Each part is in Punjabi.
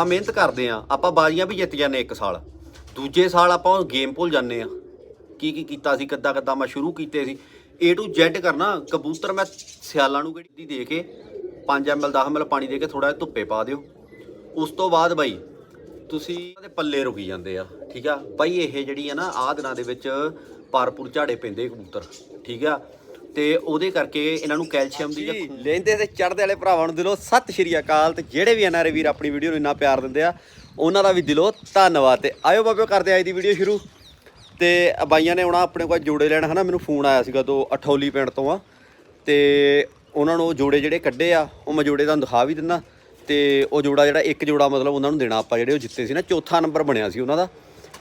ਆ ਮਿਹਨਤ ਕਰਦੇ ਆ ਆਪਾਂ ਬਾਜ਼ੀਆਂ ਵੀ ਜਿੱਤ ਜਾਂਦੇ ਇੱਕ ਸਾਲ। ਦੂਜੇ ਸਾਲ ਆਪਾਂ ਉਹ ਗੇਮ ਭੁੱਲ ਜਾਂਦੇ ਆ ਕੀ ਕੀ ਕੀਤਾ ਸੀ, ਕਿੱਦਾਂ ਕਿੱਦਾਂ ਮੈਂ ਸ਼ੁਰੂ ਕੀਤੇ ਸੀ। A to Z ਕਰਨਾ, ਕਬੂਤਰ ਮੈਂ ਸਿਆਲਾਂ ਨੂੰ ਕਿਹੜੀ ਦੇ ਕੇ 5 ml 10 ml ਪਾਣੀ ਦੇ ਕੇ ਥੋੜਾ ਜਿਹਾ ਧੁੱਪੇ ਪਾ ਦਿਓ। ਉਸ ਤੋਂ ਬਾਅਦ ਬਾਈ, ਤੁਸੀਂ ਉਹਦੇ ਪੱਲੇ ਰੁਕੀ ਜਾਂਦੇ ਆ, ਠੀਕ ਆ? ਬਾਈ ਇਹ ਜਿਹੜੀ ਆ ਨਾ, ਆਹ ਦਿਨਾਂ ਦੇ ਵਿੱਚ ਪਾਰਪੁਰ ਝਾੜੇ ਪੈਂਦੇ ਕਬੂਤਰ, ਠੀਕ ਆ? ਤੇ ਉਹਦੇ ਕਰਕੇ ਇਹਨਾਂ ਨੂੰ ਕੈਲਸ਼ੀਅਮ ਦੀ ਲੈਂਦੇ ਤੇ ਚੜਦੇ ਵਾਲੇ ਭਰਾਵਾਂ ਨੂੰ ਦਿਲੋਂ ਸਤਿ ਸ਼੍ਰੀ ਅਕਾਲ ਤੇ ਜਿਹੜੇ ਵੀ ਐਨਆਰਏ ਵੀਰ ਆਪਣੀ ਵੀਡੀਓ ਨੂੰ ਇੰਨਾ ਪਿਆਰ ਦਿੰਦੇ ਆ ਉਹਨਾਂ ਦਾ ਵੀ ਦਿਲੋਂ ਧੰਨਵਾਦ ਤੇ ਆਇਓ ਬਾਬਿਓ ਕਰਦੇ ਆ ਅੱਜ ਦੀ ਵੀਡੀਓ ਸ਼ੁਰੂ। ਤੇ ਬਾਈਆਂ ਨੇ ਆਉਣਾ ਆਪਣੇ ਕੋਲ ਜੋੜੇ ਲੈਣ ਹਨਾ ਮੈਨੂੰ ਫੋਨ ਆਇਆ ਸੀਗਾ ਤੋਂ ਅਠੌਲੀ ਪਿੰਡ ਤੋਂ ਆ। ਤੇ ਉਹਨਾਂ ਨੂੰ ਉਹ ਜੋੜੇ ਜਿਹੜੇ ਕੱਢੇ ਆ ਉਹ ਮੈਂ ਜੋੜੇ ਤੁਹਾਨੂੰ ਦਿਖਾ ਵੀ ਦਿੰਦਾ ਤੇ ਉਹ ਜੋੜਾ ਜਿਹੜਾ ਇੱਕ ਜੋੜਾ ਮਤਲਬ ਉਹਨਾਂ ਨੂੰ ਦੇਣਾ ਆਪਾਂ ਜਿਹੜੇ ਉਹ ਜਿੱਤੇ ਸੀ ਨਾ ਚੌਥਾ ਨੰਬਰ ਬਣਿਆ ਸੀ ਉਹਨਾਂ ਦਾ।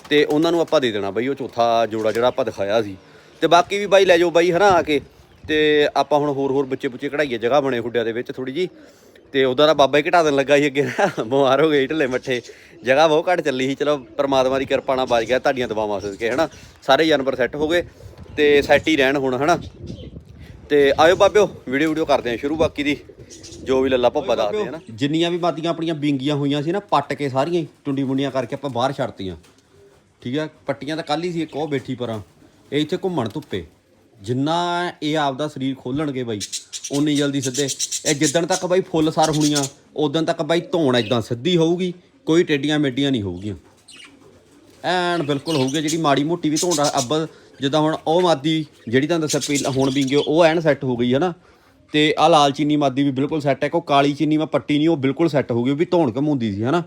ਤੇ ਉਹਨਾਂ ਨੂੰ ਆਪਾਂ ਦੇ ਦੇਣਾ ਬਾਈ ਉਹ ਚੌਥਾ ਜੋੜਾ ਜਿਹੜਾ ਆਪਾਂ ਦਿਖਾਇਆ ਸੀ। ਤੇ ਬਾਕੀ ਵੀ ਬਾਈ ਲੈ ਜਾਓ ਬਾਈ ਹਨਾ ਆ ਕੇ। ਤੇ ਆਪਾਂ ਹੁਣ ਹੋਰ ਹੋਰ ਬੱਚੇ ਬੁੱਚੇ ਕਢਾਈਏ ਜਗ੍ਹਾ ਬਣੇ ਖੁੱਡਿਆਂ ਦੇ ਵਿੱਚ ਥੋੜੀ ਜੀ ਤੇ ਉਦੋਂ ਦਾ ਬਾਬਾ ਹੀ ਘਟਾ ਦੇਣ ਲੱਗਾ ਸੀ ਅੱਗੇ ਨਾ, ਬਿਮਾਰ ਹੋ ਗਏ ਢਿੱਲੇ ਮੱਠੇ। ਜਗ੍ਹਾ ਬਹੁਤ ਘੱਟ ਚੱਲੀ ਸੀ ਚਲੋ ਪ੍ਰਮਾਤਮਾ ਦੀ ਕਿਰਪਾ ਨਾਲ ਬਚ ਗਿਆ ਤੁਹਾਡੀਆਂ ਦੁਆਵਾਂ ਸਦਕੇ ਹਨਾ ਸਾਰੇ ਜਾਨਵਰ ਸੈੱਟ ਹੋ ਗਏ ਤੇ ਸੈੱਟ ਹੀ ਰਹਿਣ ਹੁਣ ਹਨਾ। ਤੇ ਆਇਓ ਬਾਬਿਓ ਵੀਡੀਓ ਵੀਡੀਓ ਕਰਦੇ ਆਂ ਸ਼ੁਰੂ ਬਾਕੀ ਦੀ ਜੋ ਵੀ ਲੱਲਾ ਭੱਪਾ ਦੱਸਦੇ ਹਨਾ ਜਿੰਨੀਆਂ ਵੀ ਬਾਦੀਆਂ ਆਪਣੀਆਂ ਬਿੰਗੀਆਂ ਹੋਈਆਂ ਸੀ ਨਾ ਪੱਟ ਕੇ ਸਾਰੀਆਂ ਹੀ ਟੁੰਡੀ ਮੁੰਡੀਆਂ ਕਰਕੇ ਆਪਾਂ ਬਾਹਰ ਛੱਡਤੀਆਂ। ਠੀਕ ਆ ਪੱਟੀਆਂ ਤਾਂ ਕੱਲ ਹੀ ਸੀ ਇੱਕ ਉਹ ਬੈਠੀ ਪਰਾਂ। ਇਹ ਇੱਥੇ ਘੁੰਮਣ ਧੁੱਪੇ। ਜਿੰਨਾ ਇਹ ਆਪਦਾ ਸਰੀਰ ਖੋਲਣਗੇ ਬਾਈ ਉਨੀ ਜਲਦੀ ਸਿੱਧੇ। ਇਹ ਜਿੱਦਣ ਤੱਕ ਬਾਈ ਫੁੱਲ ਸਰ ਹੋਣੀਆਂ ਉਦੋਂ ਤੱਕ ਬਾਈ ਧੌਣ ਇਦਾਂ ਸਿੱਧੀ ਹੋਊਗੀ, ਕੋਈ ਟੇਡੀਆਂ ਮੇਡੀਆਂ ਨਹੀਂ ਹੋਊਗੀਆਂ। ਐਨ ਬਿਲਕੁਲ ਹੋਊਗੀ ਜਿਹੜੀ ਮਾੜੀ ਮੋਟੀ ਵੀ ਧੌਣ ਅੱਬ, ਜਿੱਦਾਂ ਹੁਣ ਉਹ ਮਾਦੀ ਜਿਹੜੀ ਤੁਹਾਨੂੰ ਦੱਸਿਆ ਪਹਿਲਾਂ ਹੁਣ ਵਿੰਗੇ ਉਹ ਐਨ ਸੈੱਟ ਹੋ ਗਈ ਹੈ ਨਾ ਤੇ ਆ ਲਾਲ ਚੀਨੀ ਮਾਦੀ ਵੀ ਬਿਲਕੁਲ ਸੈੱਟ ਹੈ ਕੋ ਕਾਲੀ ਚੀਨੀ ਮੈਂ ਪੱਟੀ ਨਹੀਂ, ਉਹ ਬਿਲਕੁਲ ਸੈੱਟ ਹੋ ਗਈ, ਉਹ ਵੀ ਧੌਣ ਘਮੂੰਦੀ ਸੀ ਹੈ ਨਾ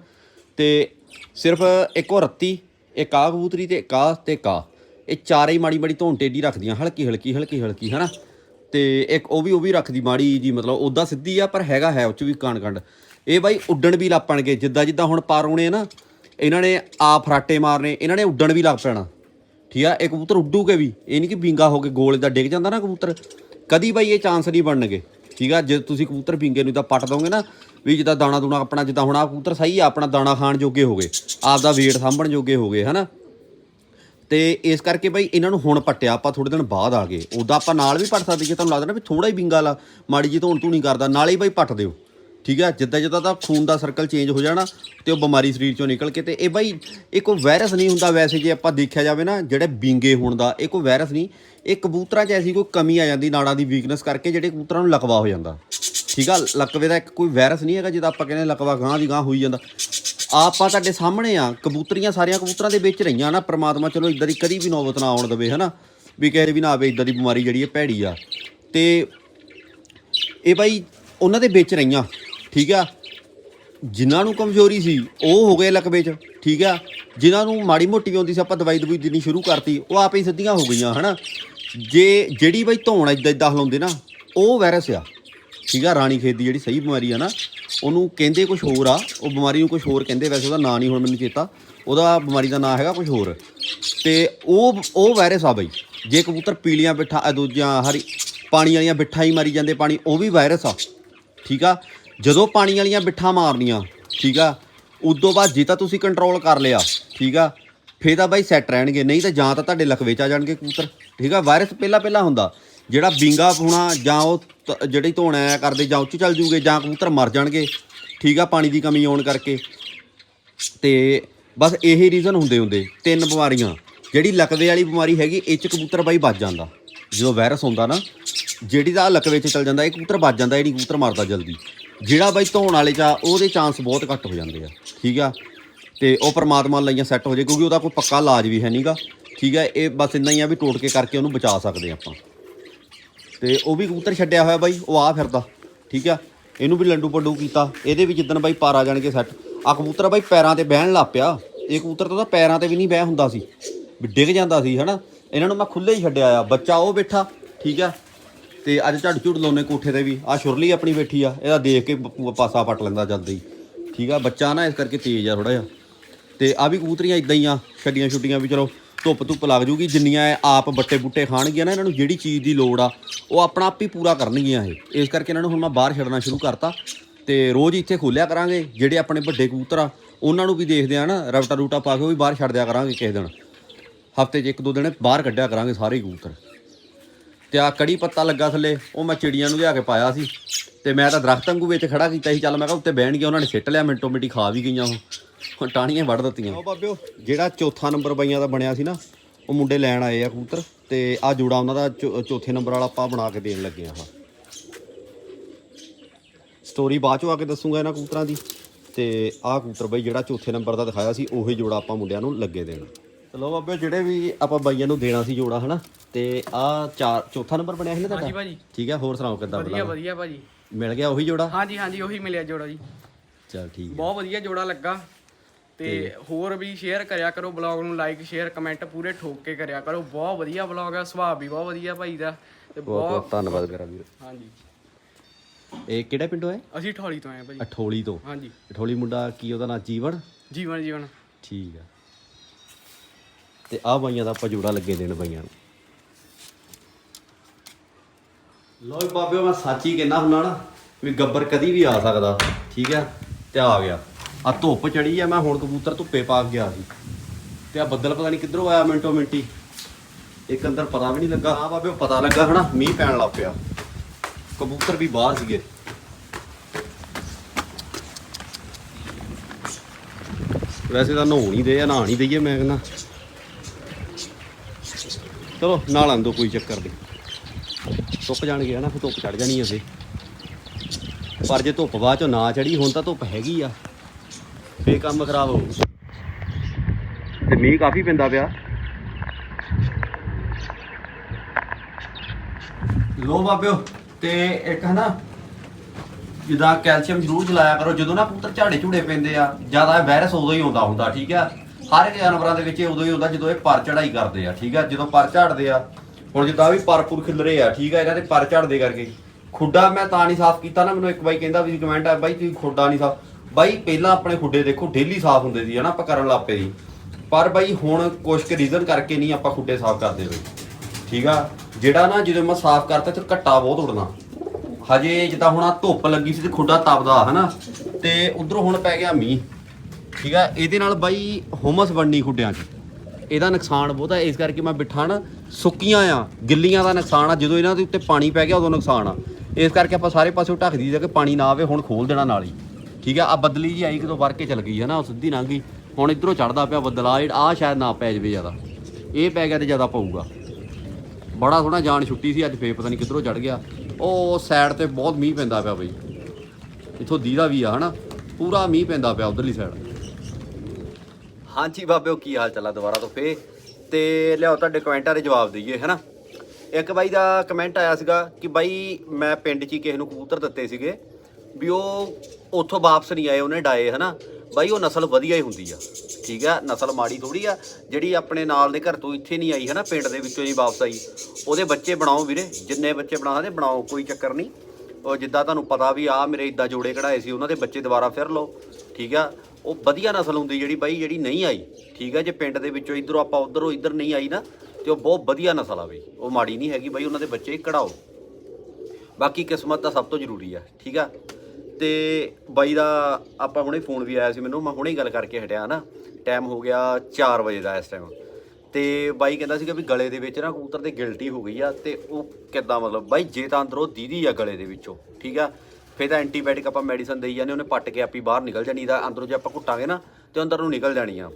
ਤੇ ਸਿਰਫ ਇੱਕੋ ਰੱਤੀ, ਇੱਕ ਆ ਕਬੂਤਰੀ ਤੇ ਇੱਕ ਆ ਤੇ ਕਾ ਇਹ ਚਾਰੇ ਹੀ ਮਾੜੀ ਮਾੜੀ ਧੌਣ ਟੇਢੀ ਰੱਖਦੀਆਂ, ਹਲਕੀ ਹਲਕੀ ਹਲਕੀ ਹਲਕੀ, ਹਨਾ? ਤੇ ਇੱਕ ਉਹ ਵੀ ਉਹ ਵੀ ਰੱਖਦੀ ਮਾੜੀ ਜੀ, ਮਤਲਬ ਉਦਾਂ ਸਿੱਧੀ ਆ, ਪਰ ਹੈਗਾ ਹੈ, ਉਹ ਚ ਵੀ ਕਾਣਕੰਡ ਇਹ ਬਾਈ ਉੱਡਣ ਵੀ ਲੱਪਣਗੇ ਜਿੱਦਾਂ ਜਿੱਦਾਂ ਹੁਣ ਪਾਰੋਣੇ ਨਾ, ਇਹਨਾਂ ਨੇ ਆ ਫਰਾਟੇ ਮਾਰਨੇ, ਇਹਨਾਂ ਨੇ ਉੱਡਣ ਵੀ ਲੱਗ ਪੈਣਾ। ਠੀਕ ਆ, ਇਹ ਕਬੂਤਰ ਉੱਡੂਗੇ ਵੀ, ਇਹ ਨਹੀਂ ਕਿ ਬਿੰਗਾ ਹੋ ਕੇ ਗੋਲ ਦਾ ਡਿੱਗ ਜਾਂਦਾ ਨਾ ਕਬੂਤਰ। ਕਦੀ ਬਾਈ ਇਹ ਚਾਂਸ ਨਹੀਂ ਬਣਨਗੇ, ਠੀਕ ਆ? ਜੇ ਤੁਸੀਂ ਕਬੂਤਰ ਬਿੰਗੇ ਨੂੰ ਤਾਂ ਪੱਟ ਦੋਗੇ ਨਾ, ਵੀ ਜਿੱਦਾਂ ਦਾਣਾ ਦੂਣਾ ਆਪਣਾ, ਜਿੱਦਾਂ ਹੁਣ ਆ ਕਬੂਤਰ ਸਹੀ ਆ, ਆਪਣਾ ਦਾਣਾ ਖਾਣ ਜੋਗੇ ਹੋਗੇ ਆਪਦਾ weight ਸਾਂਭਣ ਜੋਗੇ ਹੋਗੇ ਹਨਾ? ਤੇ ਇਸ ਕਰਕੇ ਬਾਈ ਇਹਨਾਂ ਨੂੰ ਹੁਣ ਪੱਟਿਆ, ਆਪਾਂ ਥੋੜੇ ਦਿਨ ਬਾਅਦ ਆ ਗਏ। ਉਦਾਂ ਆਪਾਂ ਨਾਲ ਵੀ ਪੱਟ ਸਕਦੇ ਜੇ ਤੁਹਾਨੂੰ ਲੱਗਦਾ ਨਾ ਵੀ ਥੋੜਾ ਹੀ ਬਿੰਗਾ ਲਾ ਮਾੜੀ ਜੀ ਧੋਣ ਧੂਣੀ ਕਰਦਾ, ਨਾਲ ਹੀ ਬਾਈ ਪੱਟ ਦਿਓ। ਠੀਕ ਹੈ? ਜਿੱਦਾਂ ਜਿੱਦਾਂ ਦਾ ਖੂਨ ਦਾ ਸਰਕਲ ਚੇਂਜ ਹੋ ਜਾਣਾ ਤੇ ਉਹ ਬਿਮਾਰੀ ਸਰੀਰ ਚੋਂ ਨਿਕਲ ਕੇ ਤੇ ਇਹ ਬਾਈ ਇਹ ਕੋਈ ਵਾਇਰਸ ਨਹੀਂ ਹੁੰਦਾ ਵੈਸੇ ਜੇ ਆਪਾਂ ਦੇਖਿਆ ਜਾਵੇ ਨਾ, ਜਿਹੜੇ ਬਿੰਗੇ ਹੋਣ ਦਾ ਇਹ ਕੋਈ ਵਾਇਰਸ ਨਹੀਂ, ਇਹ ਕਬੂਤਰਾਂ 'ਚ ਐਸੀ ਕੋਈ ਕਮੀ ਆ ਜਾਂਦੀ, ਨਾੜਾਂ ਦੀ ਵੀਕਨੈਸ ਕਰਕੇ ਜਿਹੜੇ ਕਬੂਤਰਾਂ ਨੂੰ ਲਕਵਾ ਹੋ ਜਾਂਦਾ। ਠੀਕ ਆ, ਲਕਵੇ ਦਾ ਇੱਕ ਕੋਈ ਵਾਇਰਸ ਨਹੀਂ ਹੈਗਾ ਜਿਹਦਾ ਆਪਾਂ ਕਹਿੰਦੇ ਲਕਵਾ ਗਾਂ ਦੀ ਗਾਂ ਹੋਈ ਜਾਂਦਾ। ਆਪਾਂ ਤੁਹਾਡੇ ਸਾਹਮਣੇ ਆ, ਕਬੂਤਰੀਆਂ ਸਾਰੀਆਂ ਕਬੂਤਰਾਂ ਦੇ ਵਿੱਚ ਰਹੀਆਂ ਨਾ, ਪ੍ਰਮਾਤਮਾ ਚਲੋ ਇਦਾਂ ਦੀ ਕਦੀ ਵੀ ਨੌਬਤ ਨਾ ਆਉਣ ਦੇਵੇ, ਹਨਾ? ਵੀ ਕਿਸੇ ਵੀ ਨਾ ਆਵੇ ਇਦਾਂ ਦੀ ਬਿਮਾਰੀ ਜਿਹੜੀ ਹੈ ਭੈੜੀ ਆ। ਤੇ ਇਹ ਬਾਈ ਉਹਨਾਂ ਦੇ ਵਿੱਚ ਰਹੀਆਂ, ਠੀਕ ਆ? ਜਿਨ੍ਹਾਂ ਨੂੰ ਕਮਜ਼ੋਰੀ ਸੀ, ਉਹ ਹੋ ਗਏ ਲਕਵੇ 'ਚ, ਠੀਕ ਆ? ਜਿਨ੍ਹਾਂ ਨੂੰ ਮਾੜੀ ਮੋਟੀ ਆਉਂਦੀ ਸੀ, ਆਪਾਂ ਦਵਾਈ ਦਵਾਈ ਦੇਣੀ ਸ਼ੁਰੂ ਕਰਤੀ, ਉਹ ਆਪੇ ਹੀ ਸਿੱਧੀਆਂ ਹੋ ਗਈਆਂ, ਹਨਾ? ਜੇ, ਜਿਹੜੀ ਬਾਈ ਧੌਣ ਇਦਾਂ ਇਦਾਂ ਹਲਾਉਂਦੇ ਨਾ, ਉਹ ਵਾਇਰਸ ਆ। ਠੀਕ ਆ, ਰਾਣੀ ਖੇਤ ਦੀ ਜਿਹੜੀ ਸਹੀ ਬਿਮਾਰੀ ਆ ਨਾ, ਉਹਨੂੰ ਕਹਿੰਦੇ ਕੁਝ ਹੋਰ ਆ, ਉਹ ਬਿਮਾਰੀ ਨੂੰ ਕੁਝ ਹੋਰ ਕਹਿੰਦੇ, ਵੈਸੇ ਉਹਦਾ ਨਾਂ ਨਹੀਂ ਹੁਣ ਮੈਨੂੰ ਚੇਤਾ, ਉਹਦਾ ਬਿਮਾਰੀ ਦਾ ਨਾਂ ਹੈਗਾ ਕੁਝ ਹੋਰ। ਤੇ ਉਹ ਉਹ ਵਾਇਰਸ ਆ ਬਈ, ਜੇ ਕਬੂਤਰ ਪੀਲੀਆਂ ਬਿੱਠਾ ਅ ਦੂਜੀਆਂ ਹਰੀ, ਪਾਣੀ ਵਾਲੀਆਂ ਬਿੱਠਾਂ ਹੀ ਮਾਰੀ ਜਾਂਦੇ ਪਾਣੀ, ਉਹ ਵੀ ਵਾਇਰਸ ਆ, ਠੀਕ ਆ? ਜਦੋਂ ਪਾਣੀ ਵਾਲੀਆਂ ਬਿੱਠਾਂ ਮਾਰਨੀਆਂ, ਠੀਕ ਆ, ਉਦੋਂ ਬਾਅਦ ਜੇ ਤਾਂ ਤੁਸੀਂ ਕੰਟਰੋਲ ਕਰ ਲਿਆ, ਠੀਕ ਆ, ਫੇਰ ਤਾਂ ਬਾਈ ਸੈੱਟ ਰਹਿਣਗੇ, ਨਹੀਂ ਤਾਂ ਜਾਂ ਤਾਂ ਤੁਹਾਡੇ ਲਕਵੇ ਚ ਆ ਜਾਣਗੇ ਕਬੂਤਰ, ਠੀਕ ਆ? ਵਾਇਰਸ ਪਹਿਲਾਂ ਪਹਿਲਾਂ ਹੁੰਦਾ। ਜਿਹੜਾ ਬਿੰਗਾ ਹੋਣਾ ਜਾਂ ਉਹ ਤ- ਜਿਹੜੀ ਧੋਣਾ ਆਇਆ ਕਰਦੇ ਜਾਂ ਉੱਚ ਚੱਲ ਜੂਗੇ ਜਾਂ ਕਬੂਤਰ ਮਰ ਜਾਣਗੇ, ਠੀਕ ਆ, ਪਾਣੀ ਦੀ ਕਮੀ ਆਉਣ ਕਰਕੇ। ਤੇ ਬਸ ਇਹੀ ਰੀਜ਼ਨ ਹੁੰਦੇ ਹੁੰਦੇ, ਤਿੰਨ ਬਿਮਾਰੀਆਂ। ਜਿਹੜੀ ਲਕਵੇ ਵਾਲੀ ਬਿਮਾਰੀ ਹੈਗੀ, ਇਹ ਚ ਕਬੂਤਰ ਬਾਈ ਵੱਜ ਜਾਂਦਾ। ਜਦੋਂ ਵਾਇਰਸ ਹੁੰਦਾ ਨਾ, ਜਿਹੜੀ ਦਾ ਲਕਵੇ ਚ ਚੱਲ ਜਾਂਦਾ, ਇਹ ਕਬੂਤਰ ਵੱਜ ਜਾਂਦਾ, ਇਹ ਨਹੀਂ ਕਬੂਤਰ ਮਰਦਾ ਜਲਦੀ। ਜਿਹੜਾ ਬਾਈ ਧੋਣ ਵਾਲੇ ਚ ਆ, ਉਹਦੇ ਚਾਂਸ ਬਹੁਤ ਘੱਟ ਹੋ ਜਾਂਦੇ ਆ, ਠੀਕ ਆ। ਤੇ ਉਹ ਪਰਮਾਤਮਾ ਲਈਆਂ ਸੈੱਟ ਹੋ ਜੇ, ਕਿਉਂਕਿ ਉਹਦਾ ਕੋਈ ਪੱਕਾ ਇਲਾਜ ਵੀ ਹੈ ਨਹੀਂਗਾ ਠੀਕ ਹੈ ਇਹ ਬਸ ਇੰਨਾ ਹੀ ਆ ਵੀ ਟੋਟ ਕੇ ਕਰਕੇ ਉਹਨੂੰ ਬਚਾ ਸਕਦੇ ਆਪਾਂ। ਤੇ ਉਹ ਵੀ ਕਬੂਤਰ ਛੱਡਿਆ ਹੋਇਆ ਬਾਈ, ਉਹ ਆ ਫਿਰਦਾ, ਠੀਕ ਆ? ਇਹਨੂੰ ਵੀ ਲੰਡੂ ਪੱਡੂ ਕੀਤਾ, ਇਹਦੇ ਵੀ ਜਿੱਦਣ ਬਾਈ ਪਾਰ ਆ ਜਾਣਗੇ ਸੈੱਟ। ਆ ਕਬੂਤਰ ਬਾਈ ਪੈਰਾਂ ਤੇ ਬਹਿਣ ਲੱਗ ਪਿਆ, ਇਹ ਕਬੂਤਰ ਤਾਂ ਪੈਰਾਂ ਤੇ ਵੀ ਨਹੀਂ ਬਹਿ ਹੁੰਦਾ ਸੀ, ਵੀ ਡਿੱਗ ਜਾਂਦਾ ਸੀ, ਹਨਾ? ਇਹਨਾਂ ਨੂੰ ਮੈਂ ਖੁੱਲੇ ਹੀ ਛੱਡਿਆ ਆ, ਬੱਚਾ ਉਹ ਬੈਠਾ, ਠੀਕ ਆ? ਤੇ ਅੱਜ ਝੜ ਝੁੜ ਲਾਉਨੇ ਕੋਠੇ ਤੇ ਵੀ ਆ ਸ਼ੁਰਲੀ ਆਪਣੀ ਬੈਠੀ ਆ, ਇਹਦਾ ਦੇਖ ਕੇ ਪਾਸਾ ਪੱਟ ਲੈਂਦਾ ਜਲਦੀ, ਠੀਕ ਆ? ਬੱਚਾ ਨਾ ਇਸ ਕਰਕੇ ਤੇਜ਼ ਆ ਥੋੜਾ ਜਿਹਾ। ਤੇ ਆ ਵੀ ਕਬੂਤਰੀਆਂ ਇਦਾਂ ਹੀ ਆ ਛੱਡੀਆਂ ਛੁੱਡੀਆਂ ਵੀ ਚਲੋ ਧੁੱਪ ਧੁੱਪ ਲੱਗ ਜੂਗੀ, ਜਿੰਨੀਆਂ ਇਹ ਆਪ ਬੱਟੇ ਬੁੱਟੇ ਖਾਣਗੀਆਂ ਨਾ, ਇਹਨਾਂ ਨੂੰ ਜਿਹੜੀ ਚੀਜ਼ ਦੀ ਲੋੜ ਆ, ਉਹ ਆਪਣਾ ਆਪ ਹੀ ਪੂਰਾ ਕਰਨਗੀਆਂ ਇਹ। ਇਸ ਕਰਕੇ ਇਹਨਾਂ ਨੂੰ ਹੁਣ ਮੈਂ ਬਾਹਰ ਛੱਡਣਾ ਸ਼ੁਰੂ ਕਰਤਾ ਤੇ ਰੋਜ਼ ਇੱਥੇ ਖੋਲਿਆ ਕਰਾਂਗੇ, ਜਿਹੜੇ ਆਪਣੇ ਵੱਡੇ ਕਬੂਤਰ ਆ, ਉਹਨਾਂ ਨੂੰ ਵੀ ਦੇਖਦੇ ਆ ਨਾ ਰਵਟਾ ਰੂਟਾ ਪਾ ਕੇ ਉਹ ਵੀ ਬਾਹਰ ਛੱਡ ਦਿਆ ਕਰਾਂਗੇ ਕਿਸੇ ਦਿਨ। ਹਫ਼ਤੇ 'ਚ ਇੱਕ ਦੋ ਦਿਨ ਬਾਹਰ ਕੱਢਿਆ ਕਰਾਂਗੇ ਸਾਰੇ ਕਬੂਤਰ। ਤੇ ਆ ਕੜੀ ਪੱਤਾ ਲੱਗਾ ਥੱਲੇ, ਉਹ ਮੈਂ ਚਿੜੀਆਂ ਨੂੰ ਲਿਆ ਕੇ ਪਾਇਆ ਸੀ। ਤੇ ਮੈਂ ਤਾਂ ਦਰਖਤ ਵਾਂਗੂ ਵਿੱਚ ਖੜਾ ਕੀਤਾ ਸੀ, ਚੱਲ ਮੈਂ ਕਿਹਾ ਉੱਤੇ ਬਹਿਣ ਗਿਆ, ਉਹਨਾਂ ਨੇ ਸਿੱਟ ਲਿਆ ਮਿੰਟੋ ਮਿੰਟੀ ਖਾ ਵੀ ਗਈਆਂ ਉਹ। ਹੁਣ ਟਾਣੀਆਂ ਵੱਢ ਦਿੱਤੀਆਂ। ਉਹ ਬਾਬਿਓ ਜਿਹੜਾ ਚੌਥਾ ਨੰਬਰ ਬਈਆਂ ਦਾ ਬਣਿਆ ਸੀ ਨਾ ਉਹ ਮੁੰਡੇ ਲੈਣ ਆਏ ਆ ਕਬੂਤਰ ਤੇ ਆ ਜੋੜਾ ਉਹਨਾਂ ਦਾ ਚੌਥੇ ਨੰਬਰ ਵਾਲਾ ਆਪਾਂ ਬਣਾ ਕੇ ਦੇਣ ਲੱਗੇ ਆ ਹਾਂ ਸਟੋਰੀ ਬਾਅਦ ਚੋਂ ਆ ਕੇ ਦੱਸੂਗਾ ਇਹਨਾਂ ਕਬੂਤਰਾਂ ਦੀ। ਤੇ ਆਹ ਕਬੂਤਰ ਬਈ ਜਿਹੜਾ ਚੌਥੇ ਨੰਬਰ ਦਾ ਦਿਖਾਇਆ ਸੀ ਉਹੀ ਜੋੜਾ ਆਪਾਂ ਮੁੰਡਿਆਂ ਨੂੰ ਲੱਗੇ ਦੇਣ। ਚਲੋ ਬਾਬੇ ਜਿਹੜੇ ਵੀ ਆਪਾਂ ਬਾਈਆਂ ਨੂੰ ਦੇਣਾ ਸੀ ਜੋੜਾ ਹਨਾ ਤੇ ਆਹ ਚਾਰ ਚੌਥਾ ਨੰਬਰ ਬਣਿਆ ਸੀ ਨਾ ਤੁਹਾਡਾ? ਹਾਂਜੀ ਭਾਜੀ। ਠੀਕ ਹੈ ਹੋਰ ਸੁਣਾਓ ਕਿੱਦਾਂ ਵਧੀਆ ਬਣਾ ਵਧੀਆ ਭਾਜੀ। ਮਿਲ ਗਿਆ ਉਹੀ ਜੋੜਾ? ਹਾਂਜੀ ਹਾਂਜੀ ਉਹੀ ਮਿਲਿਆ ਜੋੜਾ ਜੀ। ਚਲ ਠੀਕ ਹੈ ਬਹੁਤ ਵਧੀਆ ਜੋੜਾ ਲੱਗਾ। ਤੇ ਹੋਰ ਵੀ ਸ਼ੇਅਰ ਕਰਿਆ ਕਰੋ ਬਲੌਗ ਨੂੰ ਲਾਈਕ ਸ਼ੇਅਰ ਕਮੈਂਟ ਪੂਰੇ ਠੋਕ ਕੇ ਕਰਿਆ ਕਰੋ। ਬਹੁਤ ਵਧੀਆ ਬਲੌਗ ਆ ਸੁਭਾਅ ਵੀ ਬਹੁਤ ਵਧੀਆ ਭਾਈ ਦਾ। ਤੇ ਬਹੁਤ ਬਹੁਤ ਧੰਨਵਾਦ ਮੇਰਾ ਵੀਰ। ਹਾਂਜੀ। ਇਹ ਕਿਹੜਾ ਪਿੰਡੋਂ ਹੈ? ਅਸੀਂ ਠੋਲੀ ਤੋਂ ਆਏ ਆ ਭਾਜੀ ਅਠੋਲੀ ਤੋਂ? ਹਾਂਜੀ। ਅਠੋਲੀ ਮੁੰਡਾ ਕੀ ਉਹਦਾ ਨਾਂ? ਜੀਵਨ? ਜੀਵਨ ਜੀਵਨ। ਠੀਕ ਆ। ਤੇ ਆਹ ਬਾਈਆਂ ਦਾ ਆਪਾਂ ਜੋੜਾ ਲੱਗੇ ਦੇਣ ਬਾਈਆਂ ਨੂੰ। ਲੋ ਬਾਬਿਓ ਮੈਂ ਸੱਚ ਹੀ ਕਹਿਣਾ ਹੁੰਨਾ ਨਾ ਵੀ ਗੱਬਰ ਕਦੀ ਵੀ ਆ ਸਕਦਾ। ਠੀਕ ਆ? ਤੇ ਆ ਗਿਆ। ਆ ਧੁੱਪ ਚੜੀ ਆ, ਮੈਂ ਹੁਣ ਕਬੂਤਰ ਧੁੱਪੇ ਪਾ ਕੇ ਗਿਆ ਸੀ। ਤੇ ਆ ਬੱਦਲ ਪਤਾ ਨਹੀਂ ਕਿੱਧਰੋਂ ਆਇਆ ਮਿੰਟੋ ਮਿੰਟੀ। ਇੱਕ ਅੰਦਰ ਪਤਾ ਵੀ ਨਹੀਂ ਲੱਗਾ। ਹਾਂ ਬਾਬਿਓ ਪਤਾ ਲੱਗਾ ਹਨਾ, ਮੀਂਹ ਪੈਣ ਲੱਗ ਪਿਆ। ਕਬੂਤਰ ਵੀ ਬਾਹਰ ਸੀਗੇ। ਵੈਸੇ ਤਾਂ ਨਹਾਉਣ ਹੀ ਦੇ ਆ ਨਹਾਣ ਹੀ ਦਈਏ, ਮੈਂ ਕਹਿੰਦਾ। ਚਲੋ ਨਾਲ ਆਂਦੋ ਕੋਈ ਚੱਕਰ ਨਹੀਂ ਧੁੱਪ ਜਾਣਗੇ ਨਾ, ਫਿਰ ਧੁੱਪ ਚੜ ਜਾਣੀ ਅਸੀਂ ਪਰ ਜੇ ਧੁੱਪ ਬਾਅਦ ਚੋਂ ਨਾ ਚੜੀ ਹੁਣ ਤਾਂ ਧੁੱਪ ਹੈਗੀ ਆ। ਫੇ ਕੰਮ ਖਰਾਬ ਹੋਊ ਤੇ ਮੀਂਹ ਕਾਫੀ ਪੈਂਦਾ ਪਿਆ। ਲੋ ਬਾਬਿਓ ਤੇ ਇੱਕ ਹਨਾ ਜਿੱਦਾਂ ਕੈਲਸ਼ੀਅਮ ਜ਼ਰੂਰ ਜਲਾਇਆ ਕਰੋ ਜਦੋਂ ਨਾ ਪੁੱਤਰ ਝਾੜੇ ਝੂੜੇ ਪੈਂਦੇ ਆ ਜ਼ਿਆਦਾ ਵਾਇਰਸ ਉਦੋਂ ਹੀ ਆਉਂਦਾ ਹੁੰਦਾ ਠੀਕ ਆ? ਹਰ ਇੱਕ ਜਾਨਵਰਾਂ ਦੇ ਵਿੱਚ ਇਹ ਉਦੋਂ ਹੀ ਹੁੰਦਾ ਜਦੋਂ ਇਹ ਪਰ ਚੜਾਈ ਕਰਦੇ ਆ ਠੀਕ ਆ? ਜਦੋਂ ਪਰ ਝਾੜਦੇ ਆ ਹੁਣ ਜਿੱਦਾਂ ਵੀ ਪਰਪੁਰ ਖਿਲਰੇ ਆ ਠੀਕ ਆ? ਇਹਨਾਂ ਦੇ ਪਰ ਝਾੜਦੇ ਕਰਕੇ। ਖੁੱਡਾ ਮੈਂ ਤਾਂ ਨਹੀਂ ਸਾਫ਼ ਕੀਤਾ ਨਾ ਮੈਨੂੰ ਇੱਕ ਬਾਈ ਕਹਿੰਦਾ ਵੀ ਕਮੈਂਟ ਆ ਬਾਈ ਤੁਸੀਂ ਖੁੱਡਾ ਨਹੀਂ ਸਾਫ਼ ਬਾਈ, ਪਹਿਲਾਂ ਆਪਣੇ ਖੁੱਡੇ ਦੇਖੋ ਡੇਲੀ ਸਾਫ਼ ਹੁੰਦੇ ਸੀ, ਹਨਾ, ਆਪਾਂ ਕਰਨ ਲੱਗ ਪਏ ਸੀ। ਪਰ ਬਾਈ, ਹੁਣ ਕੁਛ ਕੁ ਰੀਜ਼ਨ ਕਰਕੇ ਨਹੀਂ ਆਪਾਂ ਖੁੱਡੇ ਸਾਫ਼ ਕਰਦੇ ਬਈ ਠੀਕ ਆ? ਜਿਹੜਾ ਨਾ ਜਦੋਂ ਮੈਂ ਸਾਫ਼ ਕਰਤਾ ਤੇ ਘੱਟਾ ਬਹੁਤ ਉੜਨਾ ਹਜੇ ਜਿੱਦਾਂ ਹੁਣ ਆ ਧੁੱਪ ਲੱਗੀ ਸੀ ਤੇ ਖੁੱਡਾ ਤਪਦਾ, ਹਨਾ? ਤੇ ਉਧਰੋਂ ਹੁਣ ਪੈ ਗਿਆ ਮੀਂਹ। ਠੀਕ ਆ? ਇਹਦੇ ਨਾਲ ਬਾਈ ਹੁਮਸ ਬਣਨੀ ਖੁੱਡਿਆਂ 'ਚ। ਇਹਦਾ ਨੁਕਸਾਨ ਬਹੁਤ ਆ, ਇਸ ਕਰਕੇ ਮੈਂ ਬਿਠਾ ਨਾ, ਸੁੱਕੀਆਂ ਆ, ਗਿੱਲੀਆਂ ਦਾ ਨੁਕਸਾਨ ਆ। ਜਦੋਂ ਇਹਨਾਂ ਦੇ ਉੱਤੇ ਪਾਣੀ ਪੈ ਗਿਆ, ਉਦੋਂ ਨੁਕਸਾਨ ਆ। ਇਸ ਕਰਕੇ ਆਪਾਂ ਸਾਰੇ ਪਾਸੇ ਢੱਕ ਦਈਦਾ ਕਿ ਪਾਣੀ ਨਾ ਆਵੇ, ਹੁਣ ਖੋਲ ਦੇਣਾ ਨਾਲ ਹੀ। ਠੀਕ ਆ ਆ ਬਦਲੀ ਜੀ ਆਈ, ਕਿਤੋਂ ਵਰ ਕੇ ਚਲ ਗਈ ਹੈ ਨਾ ਉਹ ਸਿੱਧੀ ਲੰਘ ਗਈ। ਹੁਣ ਇਧਰੋਂ ਚੜਦਾ ਪਿਆ ਬਦਲਾ ਆ ਸ਼ਾਇਦ ਨਾ ਪੈ ਜਾਵੇ ਜ਼ਿਆਦਾ। ਇਹ ਪੈ ਗਿਆ ਤੇ ਜ਼ਿਆਦਾ ਪਊਗਾ। ਬੜਾ ਸੋਹਣਾ ਜਾਨ ਛੁੱਟੀ ਸੀ, ਅੱਜ ਫੇਰ ਪਤਾ ਨਹੀਂ ਕਿੱਧਰੋਂ ਚੜ ਗਿਆ। ਉਹ ਸਾਈਡ ਤੇ ਬਹੁਤ ਮੀਂਹ ਪੈਂਦਾ ਪਿਆ ਬਈ। ਇਥੋਂ ਦੀਦਾ ਵੀ ਆ, ਹਨਾ, ਪੂਰਾ ਮੀਂਹ ਪੈਂਦਾ ਪਿਆ ਉਧਰਲੀ ਸਾਈਡ ਹਾਂਜੀ ਬਾਬਿਓ, ਕੀ ਹਾਲ ਚਾਲਾ ਦੁਬਾਰਾ ਤੋਂ ਫੇਰ? ਤੇ ਲਿਆਓ ਤੁਹਾਡੇ ਕਮੈਂਟਾਂ ਦੇ ਜਵਾਬ ਦਈਏ, ਹਨਾ। ਇੱਕ ਬਾਈ ਦਾ ਕਮੈਂਟ ਆਇਆ ਸੀਗਾ ਕਿ ਬਾਈ, ਮੈਂ ਪਿੰਡ 'ਚ ਹੀ ਕਿਸੇ ਨੂੰ ਕਬੂਤਰ ਦਿੱਤੇ ਸੀਗੇ। ਵੀ ਉਹ ਉੱਥੋਂ ਵਾਪਸ ਨਹੀਂ ਆਏ, ਉਹਨੇ ਡਾਏ, ਹਨਾ? ਬਾਈ, ਉਹ ਨਸਲ ਵਧੀਆ ਹੀ ਹੁੰਦੀ ਆ, ਠੀਕ ਆ? ਨਸਲ ਮਾੜੀ ਥੋੜੀ ਆ, ਜਿਹੜੀ ਆਪਣੇ ਨਾਲ ਦੇ ਘਰ ਤੋਂ ਇੱਥੇ ਨਹੀਂ ਆਈ, ਹਨਾ? ਪਿੰਡ ਦੇ ਵਿੱਚੋਂ ਹੀ ਵਾਪਸ ਆਈ। ਉਹਦੇ ਬੱਚੇ ਬਣਾਓ ਵੀਰੇ, ਜਿੰਨੇ ਬੱਚੇ ਬਣਾ ਸਕਦੇ, ਬਣਾਓ, ਕੋਈ ਚੱਕਰ ਨਹੀਂ। ਉਹ ਜਿੱਦਾਂ ਤੁਹਾਨੂੰ ਪਤਾ ਵੀ ਆ, ਮੇਰੇ ਇਦਾਂ ਜੋੜੇ ਕਢਾਏ ਸੀ, ਉਹਨਾਂ ਦੇ ਬੱਚੇ ਦੁਬਾਰਾ ਫਿਰ ਲਓ, ਠੀਕ ਆ? ਉਹ ਵਧੀਆ ਨਸਲ ਹੁੰਦੀ ਜਿਹੜੀ ਬਾਈ, ਜਿਹੜੀ ਨਹੀਂ ਆਈ, ਠੀਕ ਆ? ਜੇ ਪਿੰਡ ਦੇ ਵਿੱਚੋਂ ਇਧਰੋਂ ਆਪਾਂ ਉਧਰੋਂ ਇਧਰ ਨਹੀਂ ਆਈ ਨਾ, ਤੇ ਉਹ ਬਹੁਤ ਵਧੀਆ ਨਸਲ ਆ ਬਈ। ਉਹ ਮਾੜੀ ਨਹੀਂ ਹੈਗੀ ਬਾਈ, ਉਹਨਾਂ ਦੇ ਬੱਚੇ ਕਢਾਓ। ਬਾਕੀ ਕਿਸਮਤ ਤਾਂ ਸਭ ਤੋਂ ਜ਼ਰੂਰੀ ਆ, ਠੀਕ ਆ? ਤੇ ਬਾਈ ਦਾ ਆਪਾਂ ਹੁਣੇ ਫੋਨ ਵੀ ਆਇਆ ਸੀ ਮੈਨੂੰ ਮੈਂ ਹੁਣੇ ਗੱਲ ਕਰਕੇ ਹਟਿਆ ਨਾ। ਟਾਈਮ ਹੋ ਗਿਆ 4 ਵਜੇ ਦਾ ਇਸ ਟਾਈਮ ਤੇ ਬਾਈ ਕਹਿੰਦਾ ਸੀਗਾ ਵੀ ਗਲੇ ਦੇ ਵਿੱਚ ਨਾ ਕਬੂਤਰ ਦੇ ਗਿਲਟੀ ਹੋ ਗਈ ਆ ਤੇ ਉਹ ਕਿੱਦਾਂ ਮਤਲਬ ਬਾਈ ਜੇ ਤਾਂ ਅੰਦਰੋਂ ਦੀਦੀ ਆ ਗਲੇ ਦੇ ਵਿੱਚੋਂ ਠੀਕ ਆ? ਫਿਰ ਤਾਂ ਐਂਟੀਬਾਇਓਟਿਕ ਆਪਾਂ ਮੈਡੀਸਨ ਦੇਈ ਜਾਂਦੇ ਉਹਨੇ ਪੱਟ ਕੇ ਆਪੀ ਬਾਹਰ ਨਿਕਲ ਜਾਣੀ ਦਾ ਅੰਦਰੋਂ ਜੇ ਆਪਾਂ ਘੁੱਟਾਂਗੇ ਨਾ ਤੇ ਅੰਦਰ ਨੂੰ ਨਿਕਲ ਜਾਣੀ ਆ।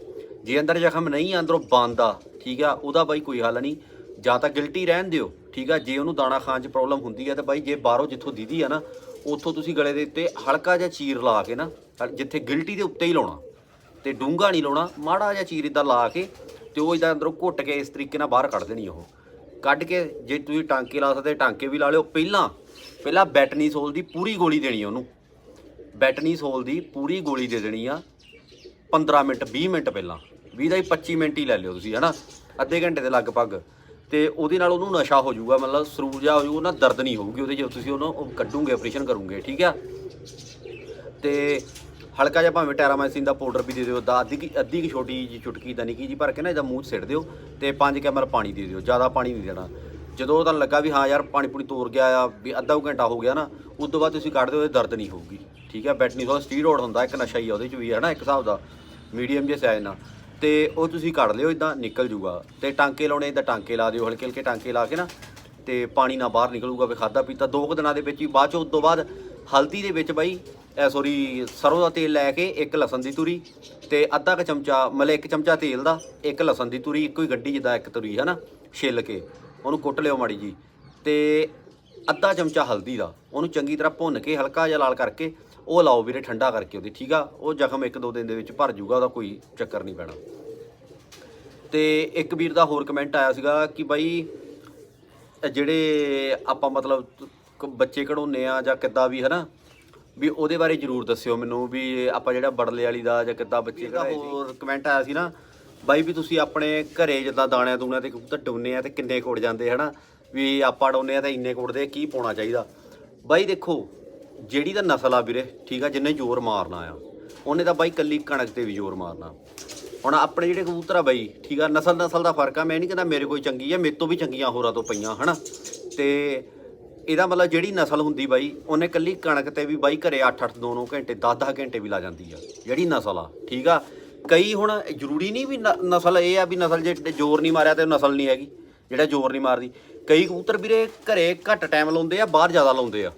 ਜੇ ਅੰਦਰ ਜ਼ਖਮ ਨਹੀਂ ਆ, ਅੰਦਰੋਂ ਬੰਦ ਠੀਕ ਆ? ਉਹਦਾ ਬਾਈ ਕੋਈ ਹੱਲ ਨਹੀਂ। ਜਾਂ ਤਾਂ ਗਿਲਟੀ ਰਹਿਣ ਦਿਓ ਠੀਕ ਆ? ਜੇ ਉਹਨੂੰ ਦਾਣਾ ਖਾਣ 'ਚ ਪ੍ਰੋਬਲਮ ਹੁੰਦੀ ਆ ਤਾਂ ਬਾਈ ਜੇ ਬਾਹਰੋਂ ਜਿੱਥੋਂ ਦੀਦੀ ਆ ਨਾ ਉੱਥੋਂ ਤੁਸੀਂ ਗਲੇ ਦੇ ਉੱਤੇ ਹਲਕਾ ਜਿਹਾ ਚੀਰ ਲਾ ਕੇ ਨਾ ਜਿੱਥੇ ਗਿਲਟੀ ਦੇ ਉੱਤੇ ਹੀ ਲਾਉਣਾ, ਤੇ ਡੂੰਘਾ ਨਹੀਂ ਲਾਉਣਾ, ਮਾੜਾ ਜਿਹਾ ਚੀਰ ਇਦਾਂ ਲਾ ਕੇ ਤੇ ਉਹ ਇਦਾਂ ਅੰਦਰੋਂ ਘੁੱਟ ਕੇ ਇਸ ਤਰੀਕੇ ਨਾਲ ਬਾਹਰ ਕੱਢ ਦੇਣੀ ਉਹ। ਕੱਢ ਕੇ ਜੇ ਤੁਸੀਂ ਟਾਂਕੇ ਲਾ ਸਕਦੇ, ਟਾਂਕੇ ਵੀ ਲਾ ਲਿਓ। ਪਹਿਲਾਂ ਪਹਿਲਾਂ ਬੈਟਨੀ ਸੋਲ ਦੀ ਪੂਰੀ ਗੋਲੀ ਦੇਣੀ ਉਹਨੂੰ। ਬੈਟਨੀ ਸੋਲ ਦੀ ਪੂਰੀ ਗੋਲੀ ਦੇ ਦੇਣੀ ਆ 15 ਮਿੰਟ 20 ਮਿੰਟ ਪਹਿਲਾਂ। 20 ਦਾ ਹੀ 25 ਮਿੰਟ ਹੀ ਲੈ ਲਿਓ ਤੁਸੀਂ, ਹਨਾ? ਅੱਧੇ ਘੰਟੇ ਦੇ ਲਗਭਗ। ਤੇ ਉਹਦੇ ਨਾਲ ਉਹਨੂੰ ਨਸ਼ਾ ਹੋ ਜਾਊਗਾ, ਮਤਲਬ ਸਰੂਰ ਜਾ ਹੋ ਜਾਊਗਾ ਉਹਨਾਂ ਦਰਦ ਨਹੀਂ ਹੋਊਗੀ ਉਹਦੇ ਜਦੋਂ ਤੁਸੀਂ ਉਹਨੂੰ ਉਹ ਕੱਢੋਗੇ ਆਪਰੇਸ਼ਨ ਕਰੋਗੇ, ਠੀਕ ਆ? ਤੇ ਹਲਕਾ ਜਿਹਾ ਭਾਵੇਂ ਟੈਰਾਮਾਈਸਿਨ ਦਾ ਪਾਊਡਰ ਵੀ ਦੇ ਦਿਓ ਦਾ ਅੱਧੀ ਕੀ ਅੱਧੀ ਕੀ ਛੋਟੀ ਜੀ ਚੁਟਕੀ ਦਾ ਨਿੱਕੀ ਜੀ ਭਰ ਕੇ ਨਾ ਇਹਦਾ ਮੂੰਹ 'ਚ ਸਿੱਟ ਦਿਓ ਤੇ 5 ਕੈਮਲ ਪਾਣੀ ਦੇ ਦਿਓ, ਜ਼ਿਆਦਾ ਪਾਣੀ ਨਹੀਂ ਦੇਣਾ। ਜਦੋਂ ਤੁਹਾਨੂੰ ਲੱਗਾ ਵੀ ਹਾਂ ਯਾਰ ਪਾਣੀ ਪੂਣੀ ਤੋਰ ਗਿਆ ਆ, ਵੀ ਅੱਧਾ ਘੰਟਾ ਹੋ ਗਿਆ ਨਾ, ਉਸ ਤੋਂ ਬਾਅਦ ਤੁਸੀਂ ਕੱਢ ਦਿਓ, ਇਹ ਦਰਦ ਨਹੀਂ ਹੋਊਗੀ, ਠੀਕ ਹੈ ਬੈਟਨੀ ਬੈਟਨੀਸੋਲ ਸਟੀਰੋਇਡ ਹੁੰਦਾ, ਇੱਕ ਨਸ਼ਾ ਹੀ ਆ ਉਹਦੇ 'ਚ ਵੀ ਹੈ ਨਾ ਇੱਕ ਹਿਸਾਬ ਦਾ ਮੀਡੀਅਮ ਜਿਹਾ ਸਾਈਜ਼ ਨਾਲ। ਤੇ ਉਹ ਤੁਸੀਂ ਕੱਢ ਲਿਓ ਇਦਾਂ ਨਿਕਲ ਜੂਗਾ। ਤੇ ਟਾਂਕੇ ਲਾਉਣੇ ਇਦਾਂ ਟਾਂਕੇ ਲਾ ਦਿਓ, ਹਲਕੇ ਹਲਕੇ ਟਾਂਕੇ ਲਾ ਕੇ ਨਾ, ਤੇ ਪਾਣੀ ਨਾ ਬਾਹਰ ਨਿਕਲੂਗਾ ਵੀ ਖਾਦਾ ਪੀਤਾ। ਦੋ ਕੁ ਦਿਨਾਂ ਦੇ ਵਿੱਚ ਹੀ, ਬਾਅਦ ਚੋਂ ਉਸ ਤੋਂ ਬਾਅਦ ਹਲਦੀ ਦੇ ਵਿੱਚ ਬਾਈ ਸੌਰੀ ਸਰੋਂ ਦਾ ਤੇਲ ਲੈ ਕੇ ਇੱਕ ਲਸਣ ਦੀ ਤੁਰੀ ਤੇ ਅੱਧਾ ਕ ਚਮਚਾ, ਮਤਲਬ ਇੱਕ ਚਮਚਾ ਤੇਲ ਦਾ, ਇੱਕ ਲਸਣ ਦੀ ਤੁਰੀ, ਇੱਕੋ ਹੀ ਗੱਡੀ ਜਿੱਦਾਂ ਇੱਕ ਤੁਰੀ ਹੈ ਨਾ ਛਿੱਲ ਕੇ। ਉਹਨੂੰ ਕੁੱਟ ਲਿਓ ਮਾੜੀ ਜੀ ਤੇ ਅੱਧਾ ਚਮਚਾ ਹਲਦੀ ਦਾ, ਉਹਨੂੰ ਚੰਗੀ ਤਰ੍ਹਾਂ ਭੁੰਨ ਕੇ, ਹਲਕਾ ਜਿਹਾ ਲਾਲ ਕਰਕੇ ਉਹ ਲਾਓ ਵੀਰੇ ਠੰਡਾ ਕਰਕੇ ਉਹਦੀ ਠੀਕ ਆ? ਉਹ ਜ਼ਖਮ ਇੱਕ ਦੋ ਦਿਨ ਦੇ ਵਿੱਚ ਭਰ ਜਾਊਗਾ ਉਹਦਾ ਕੋਈ ਚੱਕਰ ਨਹੀਂ ਪੈਣਾ। ਤੇ ਇੱਕ ਵੀਰ ਦਾ ਹੋਰ ਕਮੈਂਟ ਆਇਆ ਸੀਗਾ ਕਿ ਬਾਈ ਜਿਹੜੇ ਆਪਾਂ ਮਤਲਬ ਬੱਚੇ ਕਢਾਉਂਦੇ ਆ ਜਾਂ ਕਿੱਦਾਂ ਵੀ ਹਨਾ? ਵੀ ਉਹਦੇ ਬਾਰੇ ਜਰੂਰ ਦੱਸਿਓ ਮੈਨੂੰ ਵੀ ਆਪਾਂ ਜਿਹੜਾ ਬੜਲੇ ਵਾਲੀ ਦਾ ਜਾਂ ਕਿੱਦਾਂ ਬੱਚੇ ਸੀ। ਹੋਰ ਕਮੈਂਟ ਆਇਆ ਸੀ ਨਾ ਬਾਈ ਵੀ ਤੁਸੀਂ ਆਪਣੇ ਘਰੇ ਜਿੱਦਾਂ ਦਾਣਿਆਂ ਦੂਣਿਆਂ ਤੇ ਕਬੂਤਰ ਡਾਉਨੇ ਆ ਤੇ ਕਿੰਨੇ ਕੋੜ ਜਾਂਦੇ ਹਨਾ? ਵੀ ਆਪਾਂ ਡਾਉਨੇ ਆ ਤਾਂ ਇੰਨੇ ਕੋੜ ਦੇ ਕੀ ਪਾਉਣਾ ਚਾਹੀਦਾ? ਬਾਈ ਦੇਖੋ ਜਿਹੜੀ ਤਾਂ ਨਸਲ ਆ ਵੀਰੇ, ਠੀਕ ਆ ਜਿੰਨੇ ਜ਼ੋਰ ਮਾਰਨਾ ਆ। ਉਹਨੇ ਤਾਂ ਬਾਈ ਕੱਲੀ ਕਣਕ ਤੇ ਵੀ ਜ਼ੋਰ ਮਾਰਨਾ। ਹੁਣ ਆਪਣੇ ਜਿਹੜੇ ਕਬੂਤਰ ਆ ਬਾਈ, ਠੀਕ ਆ, ਨਸਲ ਨਸਲ ਦਾ ਫ਼ਰਕ ਆ। ਮੈਂ ਨਹੀਂ ਕਹਿੰਦਾ ਮੇਰੇ ਕੋਈ ਚੰਗੀ ਆ, ਮੇਰੇ ਤੋਂ ਵੀ ਚੰਗੀਆਂ ਹੋਰਾਂ ਤੋਂ ਪਈਆਂ, ਹਨਾ? ਤੇ ਇਹਦਾ ਮਤਲਬ ਜਿਹੜੀ ਨਸਲ ਹੁੰਦੀ ਬਾਈ, ਉਹਨੇ ਕੱਲੀ ਕਣਕ ਤੇ ਵੀ ਬਾਈ ਘਰੇ 8-8 2-2 ਘੰਟੇ 10-10 ਘੰਟੇ ਵੀ ਲਾ ਜਾਂਦੀ ਆ, ਜਿਹੜੀ ਨਸਲ ਆ, ਠੀਕ ਆ? ਕਈ ਹੁਣ ਜ਼ਰੂਰੀ ਨਹੀਂ ਵੀ ਨ- ਨਸਲ ਇਹ ਆ ਵੀ ਨਸਲ ਜੇ ਜ਼ੋਰ ਨਹੀਂ ਮਾਰਿਆ ਤੇ ਉਹ ਨਸਲ ਨਹੀਂ ਹੈਗੀ, ਜਿਹੜਾ ਜ਼ੋਰ ਨਹੀਂ ਮਾਰਦੀ। ਕਈ ਕਬੂਤਰ ਵੀਰੇ ਘਰੇ ਘੱਟ ਟਾਈਮ ਲਾਉਂਦੇ ਆ, ਬਾਹਰ ਜ਼ਿਆਦਾ ਲਾਉਂਦੇ ਆ।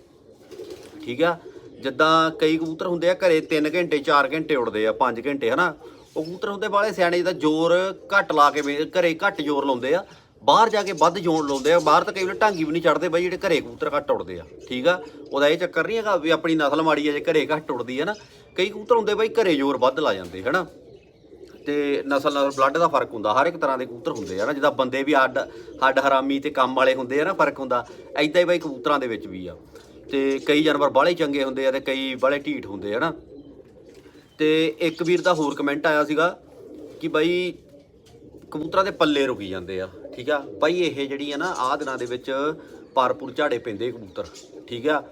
ਠੀਕ ਆ? ਜਿੱਦਾਂ ਕਈ ਕਬੂਤਰ ਹੁੰਦੇ ਆ, ਘਰੇ 3 ਘੰਟੇ 4 ਘੰਟੇ ਉੜਦੇ ਆ 5 ਘੰਟੇ, ਹਨਾ? ਉਹ ਕਬੂਤਰ ਹੁੰਦੇ ਬਾਲੇ ਸਿਆਣੇ, ਜਿੱਦਾਂ ਜ਼ੋਰ ਘੱਟ ਲਾ ਕੇ ਵੀ- ਘਰੇ ਘੱਟ ਜ਼ੋਰ ਲਾਉਂਦੇ ਆ, ਬਾਹਰ ਜਾ ਕੇ ਵੱਧ ਜ਼ੋਰ ਲਾਉਂਦੇ ਆ, ਬਾਹਰ ਤਾਂ ਕਈ ਵਾਰ ਢਾਂਗੀ ਵੀ ਨਹੀਂ ਚੜਦੇ ਬਾਈ, ਜਿਹੜੇ ਘਰੇ ਕਬੂਤਰ ਘੱਟ ਉੜਦੇ ਆ, ਠੀਕ ਆ? ਉਹਦਾ ਇਹ ਚੱਕਰ ਨਹੀਂ ਹੈਗਾ ਵੀ ਆਪਣੀ ਨਸਲ ਮਾੜੀ ਆ ਜੇ ਘਰੇ ਘੱਟ ਉੜਦੀ ਹੈ ਨਾ। ਕਈ ਕਬੂਤਰ ਹੁੰਦੇ ਬਾਈ ਘਰੇ ਜ਼ੋਰ ਵੱਧ ਲਾ ਜਾਂਦੇ, ਹਨਾ? ਤੇ ਨਸਲ ਨਾਲ ਬਲੱਡ ਦਾ ਫ਼ਰਕ ਹੁੰਦਾ, ਹਰ ਇੱਕ ਤਰ੍ਹਾਂ ਦੇ ਕਬੂਤਰ ਹੁੰਦੇ ਆ ਨਾ, ਜਿੱਦਾਂ ਬੰਦੇ ਵੀ ਅੱਡ ਹੱਡ ਹਰਾਮੀ ਤੇ ਕੰਮ ਵਾਲੇ ਹੁੰਦੇ ਆ ਨਾ, ਫ਼ਰਕ ਹੁੰਦਾ ਐਦਾਂ ਹੀ ਬਾਈ ਕਬੂਤਰਾਂ ਦੇ ਵਿੱਚ ਵੀ ਆ। ਤੇ ਕਈ ਜਾਨਵਰ ਬਾਹਲੇ ਚੰਗੇ ਹੁੰਦੇ ਆ ਤੇ ਕਈ ਬਾਹਲੇ ਢੀਠ ਹੁੰਦੇ ਆ ਨਾ। ਤੇ ਇੱਕ ਵੀਰ ਦਾ ਹੋਰ ਕਮੈਂਟ ਆਇਆ ਸੀਗਾ ਕਿ ਬਾਈ ਕਬੂਤਰਾਂ ਦੇ ਪੱਲੇ ਰੁਕੀ ਜਾਂਦੇ ਆ, ਠੀਕ ਆ? ਬਾਈ ਇਹ ਜਿਹੜੀ ਆ ਨਾ ਆਹ ਦਿਨਾਂ ਦੇ ਵਿੱਚ ਪਾਰਪੁਰ ਝਾੜੇ ਪੈਂਦੇ ਕਬੂਤਰ, ਠੀਕ ਆ?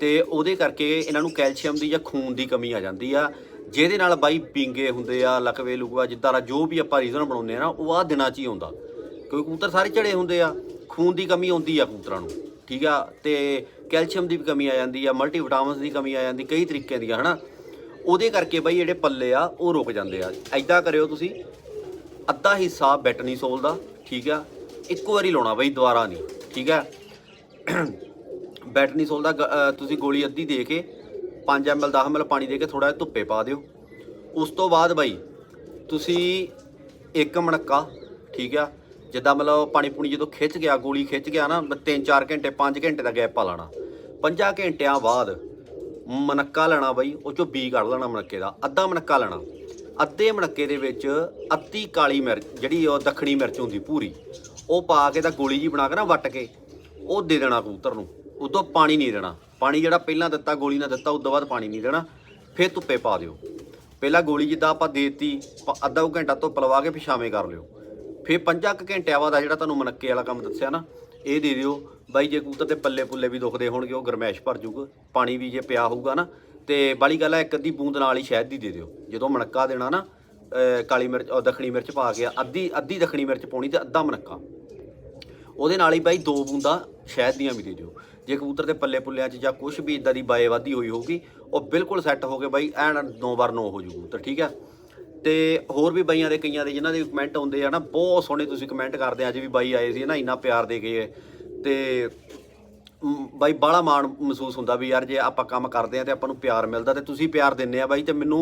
ਤੇ ਉਹਦੇ ਕਰਕੇ ਇਹਨਾਂ ਨੂੰ ਕੈਲਸ਼ੀਅਮ ਦੀ ਜਾਂ ਖੂਨ ਦੀ ਕਮੀ ਆ ਜਾਂਦੀ ਆ, ਜਿਹਦੇ ਨਾਲ ਬਾਈ ਪਿੰਗੇ ਹੁੰਦੇ ਆ ਲਕਵੇ ਲੁਕਵਾ ਜਿੱਦਾਂ ਦਾ ਜੋ ਵੀ ਆਪਾਂ ਰੀਜ਼ਨ ਬਣਾਉਂਦੇ ਆ ਨਾ, ਉਹ ਆ ਦਿਨਾਂ 'ਚ ਹੀ ਆਉਂਦਾ। ਕਿਉਂਕਿ ਕਬੂਤਰ ਸਾਰੇ ਝੜੇ ਹੁੰਦੇ ਆ, ਖੂਨ ਦੀ ਕਮੀ ਆਉਂਦੀ ਆ ਕਬੂਤਰਾਂ ਨੂੰ। ਠੀਕ ਆ ਤੇ ਕੈਲਸ਼ੀਅਮ ਦੀ ਵੀ ਕਮੀ ਆ ਜਾਂਦੀ ਆ ਮਲਟੀ ਦੀ ਕਮੀ ਆ ਜਾਂਦੀ, ਕਈ ਤਰੀਕੇ ਦੀਆਂ ਹਨਾ? ਉਹਦੇ ਕਰਕੇ ਬਾਈ ਜਿਹੜੇ ਪੱਲੇ ਆ, ਉਹ ਰੁਕ ਜਾਂਦੇ ਆ। ਐਦਾਂ ਕਰਿਓ ਤੁਸੀਂ, ਅੱਧਾ ਹਿੱਸਾ ਬੈਟਨੀਸੋਲ ਦਾ, ਠੀਕ ਆ? ਇੱਕੋ ਵਾਰੀ ਲਾਉਣਾ ਬਈ, ਦੁਬਾਰਾ ਨਹੀਂ, ਠੀਕ ਆ? ਬੈਟਨੀਸੋਲ ਦਾ ਗ- ਤੁਸੀਂ ਗੋਲੀ ਅੱਧੀ ਦੇ ਕੇ 5 ml 10 ml ਪਾਣੀ ਦੇ ਕੇ ਥੋੜਾ ਜਿਹਾ ਧੁੱਪੇ ਪਾ ਦਿਓ। ਉਸ ਤੋਂ ਬਾਅਦ ਬਾਈ, ਤੁਸੀਂ ਇੱਕ ਮਣਕਾ, ਠੀਕ ਆ? ਜਿੱਦਾਂ ਮਤਲਬ ਪਾਣੀ ਪੂਣੀ ਜਦੋਂ ਖਿੱਚ ਗਿਆ, ਗੋਲੀ ਖਿੱਚ ਗਿਆ ਨਾ 3-4 ਘੰਟੇ 5 ਘੰਟੇ ਦਾ ਗੈਪ ਪਾ ਲੈਣਾ। 5 ਘੰਟਿਆਂ ਬਾਅਦ ਮਨੱਕਾ ਲੈਣਾ ਬਈ, ਉਹ ਚੋਂ ਬੀ ਕੱਢ ਲੈਣਾ ਮਨੱਕੇ ਦਾ, ਅੱਧਾ ਮਨੱਕਾ ਲੈਣਾ। ਅੱਧੇ ਮਨੱਕੇ ਦੇ ਵਿੱਚ ਅੱਧੀ ਕਾਲੀ ਮਿਰਚ, ਜਿਹੜੀ ਉਹ ਦੱਖਣੀ ਮਿਰਚ ਹੁੰਦੀ ਪੂਰੀ, ਉਹ ਪਾ ਕੇ ਤਾਂ ਗੋਲੀ ਜੀ ਬਣਾ ਕੇ ਨਾ ਵੱਟ ਕੇ, ਉਹ ਦੇ ਦੇਣਾ ਕਬੂਤਰ ਨੂੰ। ਉਦੋਂ ਪਾਣੀ ਨਹੀਂ ਦੇਣਾ। ਪਾਣੀ ਜਿਹੜਾ ਪਹਿਲਾਂ ਦਿੱਤਾ, ਗੋਲੀ ਨਾਲ ਦਿੱਤਾ ਉਸ ਤੋਂ ਬਾਅਦ ਪਾਣੀ ਨਹੀਂ ਦੇਣਾ, ਫਿਰ ਧੁੱਪੇ ਪਾ ਦਿਓ। ਪਹਿਲਾਂ ਗੋਲੀ ਜਿੱਦਾਂ ਆਪਾਂ ਦੇਤੀ ਪ- ਅੱਧਾ ਘੰਟਾ ਧੁੱਪ ਲਵਾ ਕੇ ਫਿਰ ਛਾਵੇਂ ਕਰ ਲਿਓ। ਫਿਰ ਪੰਜਾਂ ਕੁ ਘੰਟਿਆਂ ਬਾਅਦ ਆ ਜਿਹੜਾ ਤੁਹਾਨੂੰ ਮਨੱਕੇ ਵਾਲਾ ਕੰਮ ਦੱਸਿਆ ਨਾ, ਇਹ ਦੇ ਦਿਓ। ਬਾਈ, ਜੇ ਕਬੂਤਰ ਤੇ ਪੱਲੇ ਪੁੱਲੇ ਵੀ ਦੁਖਦੇ ਹੋਣਗੇ, ਉਹ ਗਰਮੈਸ਼ ਭਰ ਜੂਗਾ। ਪਾਣੀ ਵੀ ਜੇ ਪਿਆ ਹੋਊਗਾ ਨਾ, ਤੇ ਬਾਲੀ ਗੱਲ ਹੈ ਇੱਕ ਅੱਧੀ ਬੂੰਦ ਨਾਲ ਹੀ ਸ਼ਹਿਦ ਦੀ ਦੇ ਦਿਓ। ਜਦੋਂ ਮਣਕਾ ਦੇਣਾ ਨਾ ਕਾਲੀ ਮਿਰਚ ਉਹ ਦੱਖਣੀ ਮਿਰਚ ਪਾ ਕੇ ਅੱਧੀ ਅੱਧੀ ਦੱਖਣੀ ਮਿਰਚ ਪਾਉਣੀ ਤੇ ਅੱਧਾ ਮਣਕਾ ਉਹਦੇ ਨਾਲ ਹੀ ਬਾਈ ਦੋ ਬੂੰਦਾਂ ਸ਼ਹਿਦ ਦੀਆਂ ਵੀ ਦੇ ਦਿਓ। ਜੇ ਕਬੂਤਰ ਦੇ ਪੱਲੇ ਪੁੱਲਿਆਂ 'ਚ ਜਾਂ ਕੁਝ ਵੀ ਇਦਾਂ ਦੀ ਬਾਏ ਵਾਧੀ ਹੋਈ ਹੋਊਗੀ, ਉਹ ਬਿਲਕੁਲ ਸੈੱਟ ਹੋ ਕੇ ਬਾਈ ਐਨ ਦੋ ਵਾਰ ਨੌ ਹੋ ਜੂ ਕਬੂਤਰ, ਠੀਕ ਹੈ ਤੇ ਹੋਰ ਵੀ ਬਾਈਆਂ ਦੇ ਕਈਆਂ ਦੇ ਜਿਨ੍ਹਾਂ ਦੇ ਕਮੈਂਟ ਆਉਂਦੇ ਆ ਨਾ, ਬਹੁਤ ਸੋਹਣੇ ਤੁਸੀਂ ਕਮੈਂਟ ਕਰਦੇ ਆ। ਅੱਜ ਵੀ ਬਾਈ ਆਏ ਸੀ ਨਾ, ਇੰਨਾ ਪਿਆਰ ਦੇ ਗਏ ਤੇ ਬਾਈ ਬਾਹਲਾ ਮਾਣ ਮਹਿਸੂਸ ਹੁੰਦਾ ਵੀ ਯਾਰ ਜੇ ਆਪਾਂ ਕੰਮ ਕਰਦੇ ਆ ਤੇ ਆਪਾਂ ਨੂੰ ਪਿਆਰ ਮਿਲਦਾ ਤੇ ਤੁਸੀਂ ਪਿਆਰ ਦਿੰਦੇ ਆ ਬਾਈ ਤੇ ਮੈਨੂੰ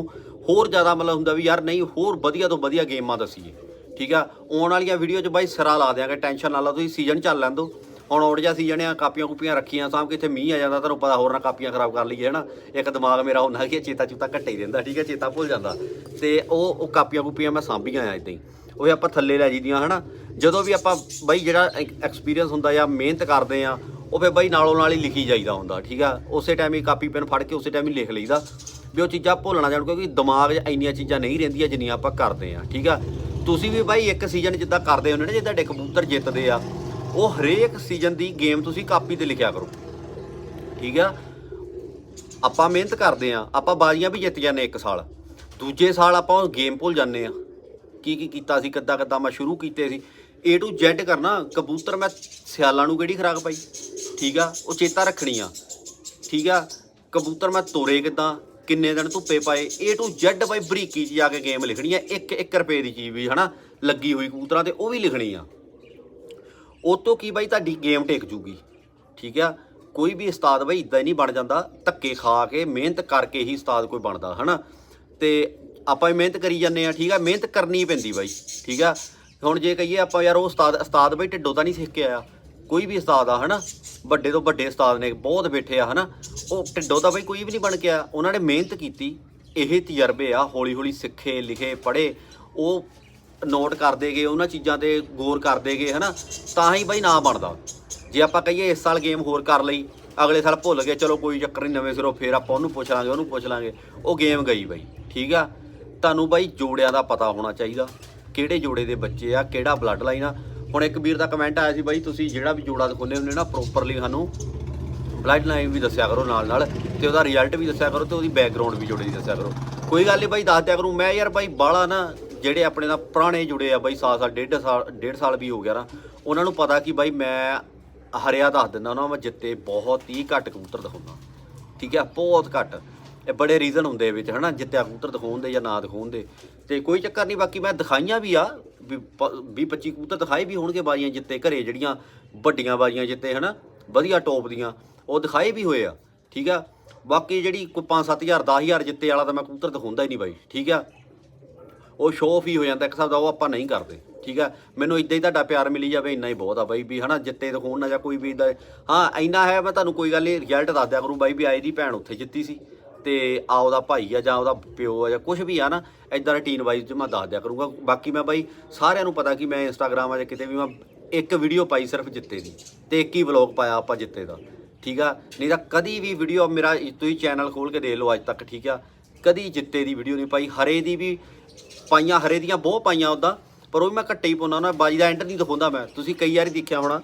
ਹੋਰ ਜ਼ਿਆਦਾ ਮਤਲਬ ਹੁੰਦਾ ਵੀ ਯਾਰ ਨਹੀਂ, ਹੋਰ ਵਧੀਆ ਤੋਂ ਵਧੀਆ ਗੇਮਾਂ ਦਸੀਏ। ਠੀਕ ਆ? ਆਉਣ ਵਾਲੀਆਂ ਵੀਡੀਓ 'ਚ ਬਾਈ ਸਿਰਾ ਲਾ ਦਿਆਂਗੇ, ਟੈਨਸ਼ਨ ਨਾ ਲਓ ਤੁਸੀਂ ਸੀਜ਼ਨ ਚੱਲ ਲੈਣ ਦਿਓ। ਹੁਣ ਔੜ ਜਾ ਸੀਜ਼ਨ ਆ ਕਾਪੀਆਂ ਕੂਪੀਆਂ ਰੱਖੀਆਂ, ਸਾਂਭ ਕੇ ਇੱਥੇ ਮੀਂਹ ਆ ਜਾਂਦਾ, ਤੁਹਾਨੂੰ ਪਤਾ ਹੋਰ ਨਾ ਕਾਪੀਆਂ ਖਰਾਬ ਕਰ ਲਈਏ, ਹਨਾ? ਇੱਕ ਦਿਮਾਗ ਮੇਰਾ ਹੁੰਦਾ ਕਿ ਚੇਤਾ ਚੂਤਾ ਘੱਟੇ ਹੀ ਰਹਿੰਦਾ, ਠੀਕ ਹੈ, ਚੇਤਾ ਭੁੱਲ ਜਾਂਦਾ। ਤੇ ਉਹ ਉਹ ਕਾਪੀਆਂ ਕੂਪੀਆਂ ਮੈਂ ਸਾਂਭੀਆਂ ਆ ਇਦਾਂ ਹੀ। ਉਹ ਆਪਾਂ ਥੱਲੇ ਲੈ ਜੀਦੀਆਂ ਹਨਾ? ਜਦੋਂ ਵੀ ਆਪਾਂ ਬਾਈ ਜਿਹੜਾ ਐਕਸਪੀਰੀਅੰਸ ਹੁੰਦਾ ਜਾਂ ਮਿਹਨਤ ਕਰਦੇ ਆ ਉਹ ਫਿਰ ਬਾਈ ਨਾਲੋਂ ਨਾਲ ਹੀ ਲਿਖੀ ਜਾਈਦਾ ਹੁੰਦਾ, ਠੀਕ ਆ? ਉਸੇ ਟਾਈਮ ਹੀ ਕਾਪੀ, ਪੈਨ ਫੜ ਕੇ ਉਸੇ ਟਾਈਮ ਹੀ ਲਿਖ ਲਈਦਾ। ਵੀ ਉਹ ਚੀਜ਼ਾਂ ਭੁੱਲਣਾ ਜਾਣ, ਕਿਉਂਕਿ ਦਿਮਾਗ 'ਚ ਇੰਨੀਆਂ ਚੀਜ਼ਾਂ ਨਹੀਂ ਰਹਿੰਦੀਆਂ ਜਿੰਨੀਆਂ ਆਪਾਂ ਕਰਦੇ ਆ ਠੀਕ ਆ? ਤੁਸੀਂ ਵੀ ਬਾਈ ਇੱਕ ਸੀਜ਼ਨ ਜਿੱਦਾਂ ਕਰਦੇ ਹੁੰਦੇ ਨੇ ਜਿੱਦਾਂ ਡੇ ਕਬੂਤਰ ਜਿੱਤਦੇ ਆ ਉਹ ਹਰੇਕ ਸੀਜ਼ਨ ਦੀ ਗੇਮ ਤੁਸੀਂ ਕਾਪੀ ਤੇ ਲਿਖਿਆ ਕਰੋ। ਠੀਕ ਆ? ਆਪਾਂ ਮਿਹਨਤ ਕਰਦੇ ਆ ਆਪਾਂ ਬਾਜ਼ੀਆਂ ਵੀ ਜਿੱਤ ਜਾਂਦੇ ਇੱਕ ਸਾਲ। ਦੂਜੇ ਸਾਲ ਆਪਾਂ ਉਹ ਗੇਮ ਭੁੱਲ ਜਾਂਦੇ ਆ ਕੀ ਕੀ ਕੀਤਾ ਸੀ, ਕਿੱਦਾਂ ਕਿੱਦਾਂ ਮੈਂ ਸ਼ੁਰੂ ਕੀਤੇ ਸੀ। A to Z ਕਰਨਾ, ਕਬੂਤਰ ਮੈਂ ਸਿਆਲਾਂ ਨੂੰ ਕਿਹੜੀ ਖਰਾਕ ਪਾਈ? ਠੀਕ ਆ? ਉਹ ਚੇਤਾ ਰੱਖਣੀ ਆ ਠੀਕ ਆ? ਕਬੂਤਰ ਮੈਂ ਤੋਰੇ ਕਿੱਦਾਂ? ਕਿੰਨੇ ਦਿਨ ਧੁੱਪੇ ਪਾਏ? A to Z ਬਾਈ ਬਰੀਕੀ ਚ ਜਾ ਕੇ ਗੇਮ ਲਿਖਣੀ ਆ। 1 1 ਰੁਪਏ ਦੀ ਚੀਜ਼ ਵੀ, ਹਨਾ? ਲੱਗੀ ਹੋਈ ਕਬੂਤਰਾਂ ਤੇ ਉਹ ਵੀ ਲਿਖਣੀ ਆ। ਉਹ ਤੋਂ ਕੀ ਬਾਈ ਤੁਹਾਡੀ ਗੇਮ ਟੇਕ ਜੂਗੀ, ਠੀਕ ਆ? ਕੋਈ ਵੀ ਉਸਤਾਦ ਬਾਈ ਇਦਾਂ ਹੀ ਨਹੀਂ ਬਣ ਜਾਂਦਾ, ਧੱਕੇ ਖਾ ਕੇ ਮਿਹਨਤ ਕਰਕੇ ਹੀ ਉਸਤਾਦ ਕੋਈ ਬਣਦਾ, ਹਨਾ? ਤੇ ਆਪਾਂ ਵੀ ਮਿਹਨਤ ਕਰੀ ਜਾਂਦੇ ਆ ਠੀਕ ਆ? ਮਿਹਨਤ ਕਰਨੀ ਪੈਂਦੀ ਬਾਈ, ਠੀਕ ਆ? ਹੁਣ ਜੇ ਕਹੀਏ ਆਪਾਂ ਯਾਰ ਉਹ ਉਸਤਾਦ ਉਸਤਾਦ ਬਾਈ ਢਿੱਡੋਂ ਤਾਂ ਨਹੀਂ ਸਿੱਖ ਕੇ ਆਇਆ, ਕੋਈ ਵੀ ਉਸਤਾਦ ਆ, ਹਨਾ? ਵੱਡੇ ਤੋਂ ਵੱਡੇ ਉਸਤਾਦ ਨੇ, ਬਹੁਤ ਬੈਠੇ ਆ, ਹਨਾ? ਉਹ ਢਿੱਡੋਂ ਤਾਂ ਬਾਈ ਕੋਈ ਵੀ ਨਹੀਂ ਬਣ ਕੇ ਆਇਆ, ਉਹਨਾਂ ਨੇ ਮਿਹਨਤ ਕੀਤੀ, ਇਹ ਤਜਰਬੇ ਆ ਹੌਲੀ ਹੌਲੀ ਸਿੱਖੇ, ਲਿਖੇ, ਪੜ੍ਹੇ, ਉਹ ਨੋਟ ਕਰਦੇ ਗਏ ਉਹਨਾਂ ਚੀਜ਼ਾਂ ਤੇ ਗੌਰ ਕਰਦੇ ਗਏ ਹਨਾ? ਤਾਂ ਹੀ ਬਾਈ ਨਾ ਬਣਦਾ। ਜੇ ਆਪਾਂ ਕਹੀਏ ਇਸ ਸਾਲ ਗੇਮ ਹੋਰ ਕਰ ਲਈ, ਅਗਲੇ ਸਾਲ ਭੁੱਲ ਗਏ, ਚਲੋ ਕੋਈ ਚੱਕਰ ਨਹੀਂ ਨਵੇਂ ਸਿਰੋਂ ਫੇਰ ਆਪਾਂ ਉਹਨੂੰ ਪੁੱਛ ਲਾਂਗੇ, ਉਹਨੂੰ ਪੁੱਛ ਲਾਂਗੇ। ਉਹ ਗੇਮ ਗਈ ਬਾਈ, ਠੀਕ ਆ? ਤੁਹਾਨੂੰ ਬਾਈ ਜੋੜਿਆਂ ਦਾ ਪਤਾ ਹੋਣਾ ਚਾਹੀਦਾ, ਕਿਹੜੇ ਜੋੜੇ ਦੇ ਬੱਚੇ ਆ, ਕਿਹੜਾ ਬਲੱਡ ਲਾਈਨ ਆ। ਹੁਣ ਇੱਕ ਵੀਰ ਦਾ ਕਮੈਂਟ ਆਇਆ ਸੀ ਬਾਈ, ਤੁਸੀਂ ਜਿਹੜਾ ਵੀ ਜੋੜਾ ਦਿਖਾਉਂਦੇ ਹੁੰਦੇ ਨਾ ਪ੍ਰੋਪਰਲੀ ਸਾਨੂੰ ਬਲੱਡ ਲਾਈਨ ਵੀ ਦੱਸਿਆ ਕਰੋ ਨਾਲ ਨਾਲ, ਤੇ ਉਹਦਾ ਰਿਜ਼ਲਟ ਵੀ ਦੱਸਿਆ ਕਰੋ, ਤੇ ਉਹਦੀ ਬੈਕਗ੍ਰਾਉਂਡ ਵੀ ਜੋੜੇ ਦੀ ਦੱਸਿਆ ਕਰੋ। ਕੋਈ ਗੱਲ ਨਹੀਂ ਬਾਈ, ਦੱਸ ਦਿਆ ਕਰੂੰ। ਮੈਂ ਯਾਰ ਬਾਈ ਬਾਲਾ ਨਾ ਜਿਹੜੇ ਆਪਣੇ ਨਾਲ ਪੁਰਾਣੇ ਜੁੜੇ ਆ ਬਾਈ ਸਾਲ ਸਾਲ, ਡੇਢ ਸਾਲ ਡੇਢ ਸਾਲ ਵੀ ਹੋ ਗਿਆ ਨਾ, ਉਹਨਾਂ ਨੂੰ ਪਤਾ ਕਿ ਬਾਈ ਮੈਂ ਹਰਿਆ ਦੱਸ ਦਿੰਦਾ ਉਹਨਾਂ ਮੈਂ ਜਿੱਤੇ ਬਹੁਤ ਹੀ ਘੱਟ ਕਬੂਤਰ ਦਿਖਾਉਂਦਾ। ਠੀਕ ਹੈ ਬਹੁਤ ਘੱਟ। ਇਹ ਬੜੇ ਰੀਜ਼ਨ ਹੁੰਦੇ ਵਿੱਚ, ਹਨਾ, ਜਿੱਤਿਆ ਕਬੂਤਰ ਦਿਖਾਉਣ ਦੇ ਜਾਂ ਨਾ ਦਿਖਾਉਣ ਦੇ। ਤੇ ਕੋਈ ਚੱਕਰ ਨਹੀਂ, ਬਾਕੀ ਮੈਂ ਦਿਖਾਈਆਂ ਵੀ ਆ, ਵੀ 20 25 ਕਬੂਤਰ ਦਿਖਾਏ ਵੀ ਹੋਣਗੇ ਬਾਜ਼ੀਆਂ ਜਿੱਤੇ ਘਰੇ ਜਿਹੜੀਆਂ ਵੱਡੀਆਂ ਬਾਜ਼ੀਆਂ ਜਿੱਤੇ, ਹਨਾ, ਵਧੀਆ ਟੌਪ ਦੀਆਂ, ਉਹ ਦਿਖਾਏ ਵੀ ਹੋਏ ਆ। ਠੀਕ ਆ, ਬਾਕੀ ਜਿਹੜੀ ਕੋਈ 5-7000 10000 ਜਿੱਤੇ ਵਾਲਾ ਤਾਂ ਮੈਂ ਕਬੂਤਰ ਦਿਖਾਉਂਦਾ ਹੀ ਨਹੀਂ ਬਾਈ। ਠੀਕ ਆ ਉਹ ਸ਼ੋਅ ਆਫ ਹੀ ਹੋ ਜਾਂਦਾ, ਇੱਕ ਹਿਸਾਬ ਦਾ ਉਹ ਆਪਾਂ ਨਹੀਂ ਕਰਦੇ, ਠੀਕ ਆ? ਮੈਨੂੰ ਇਦਾਂ ਹੀ ਤੁਹਾਡਾ ਪਿਆਰ ਮਿਲੀ ਜਾਵੇ, ਇੰਨਾ ਹੀ ਬਹੁਤ ਆ ਬਾਈ, ਵੀ ਹਨਾ, ਜਿੱਤੇ ਦਿਖਾਉਣ ਨਾ ਜਾਂ ਕੋਈ ਵੀ ਇਦਾਂ ਹਾਂ, ਇੰਨਾ ਹੈ, ਮੈਂ ਤੁਹਾਨੂੰ ਕੋਈ ਗੱਲ ਨਹੀਂ ਰਿਜ਼ਲਟ ਦੱਸ ਦਿਆ ਕਰੂੰ ਬਾਈ ਵੀ ਆਏ ਦੀ ਭੈਣ ਉੱਥੇ ਜਿੱਤੀ ਸੀ, ਤੇ ਆ ਉਹਦਾ ਭਾਈ ਆ ਜਾਂ ਉਹਦਾ ਪਿਓ ਆ ਜਾਂ ਕੁਝ ਵੀ ਆ ਨਾ ਇਦਾਂ ਰੂਟੀਨ ਵਾਈਜ਼ ਚ ਮੈਂ ਦੱਸ ਦਿਆ ਕਰੂੰਗਾ। ਬਾਕੀ ਮੈਂ ਬਾਈ ਸਾਰਿਆਂ ਨੂੰ ਪਤਾ ਕਿ ਮੈਂ ਇੰਸਟਾਗ੍ਰਾਮ ਆ ਜਾਂ ਕਿਤੇ ਵੀ ਮੈਂ ਇੱਕ ਵੀਡੀਓ ਪਾਈ ਸਿਰਫ ਜਿੱਤੇ ਦੀ, ਤੇ ਇੱਕ ਹੀ ਵਲੌਗ ਪਾਇਆ ਆਪਾਂ ਜਿੱਤੇ ਦਾ, ਠੀਕ ਆ? ਨਹੀਂ ਤਾਂ ਕਦੀ ਵੀ ਵੀਡੀਓ ਮੇਰਾ ਤੁਸੀਂ ਚੈਨਲ ਖੋਲ ਕੇ ਦੇਖ ਲਓ ਅੱਜ ਤੱਕ, ਠੀਕ ਆ? ਕਦੀ ਜਿੱਤੇ ਦੀ ਵੀਡੀਓ ਨਹੀਂ ਪਾਈ, ਹਰੇ ਦੀ ਵੀ ਪਾਈਆਂ, ਹਰੇ ਦੀਆਂ ਬਹੁਤ ਪਾਈਆਂ ਉਦਾਂ ਪਰ ਉਹ ਵੀ ਮੈਂ ਘੱਟੇ ਹੀ ਪਾਉਂਦਾ ਨਾ ਬਾਜੀ ਦਾ ਐਂਡ ਨਹੀਂ ਦਿਖਾਉਂਦਾ ਮੈਂ। ਤੁਸੀਂ ਕਈ ਵਾਰੀ ਦੇਖਿਆ ਹੋਣਾ,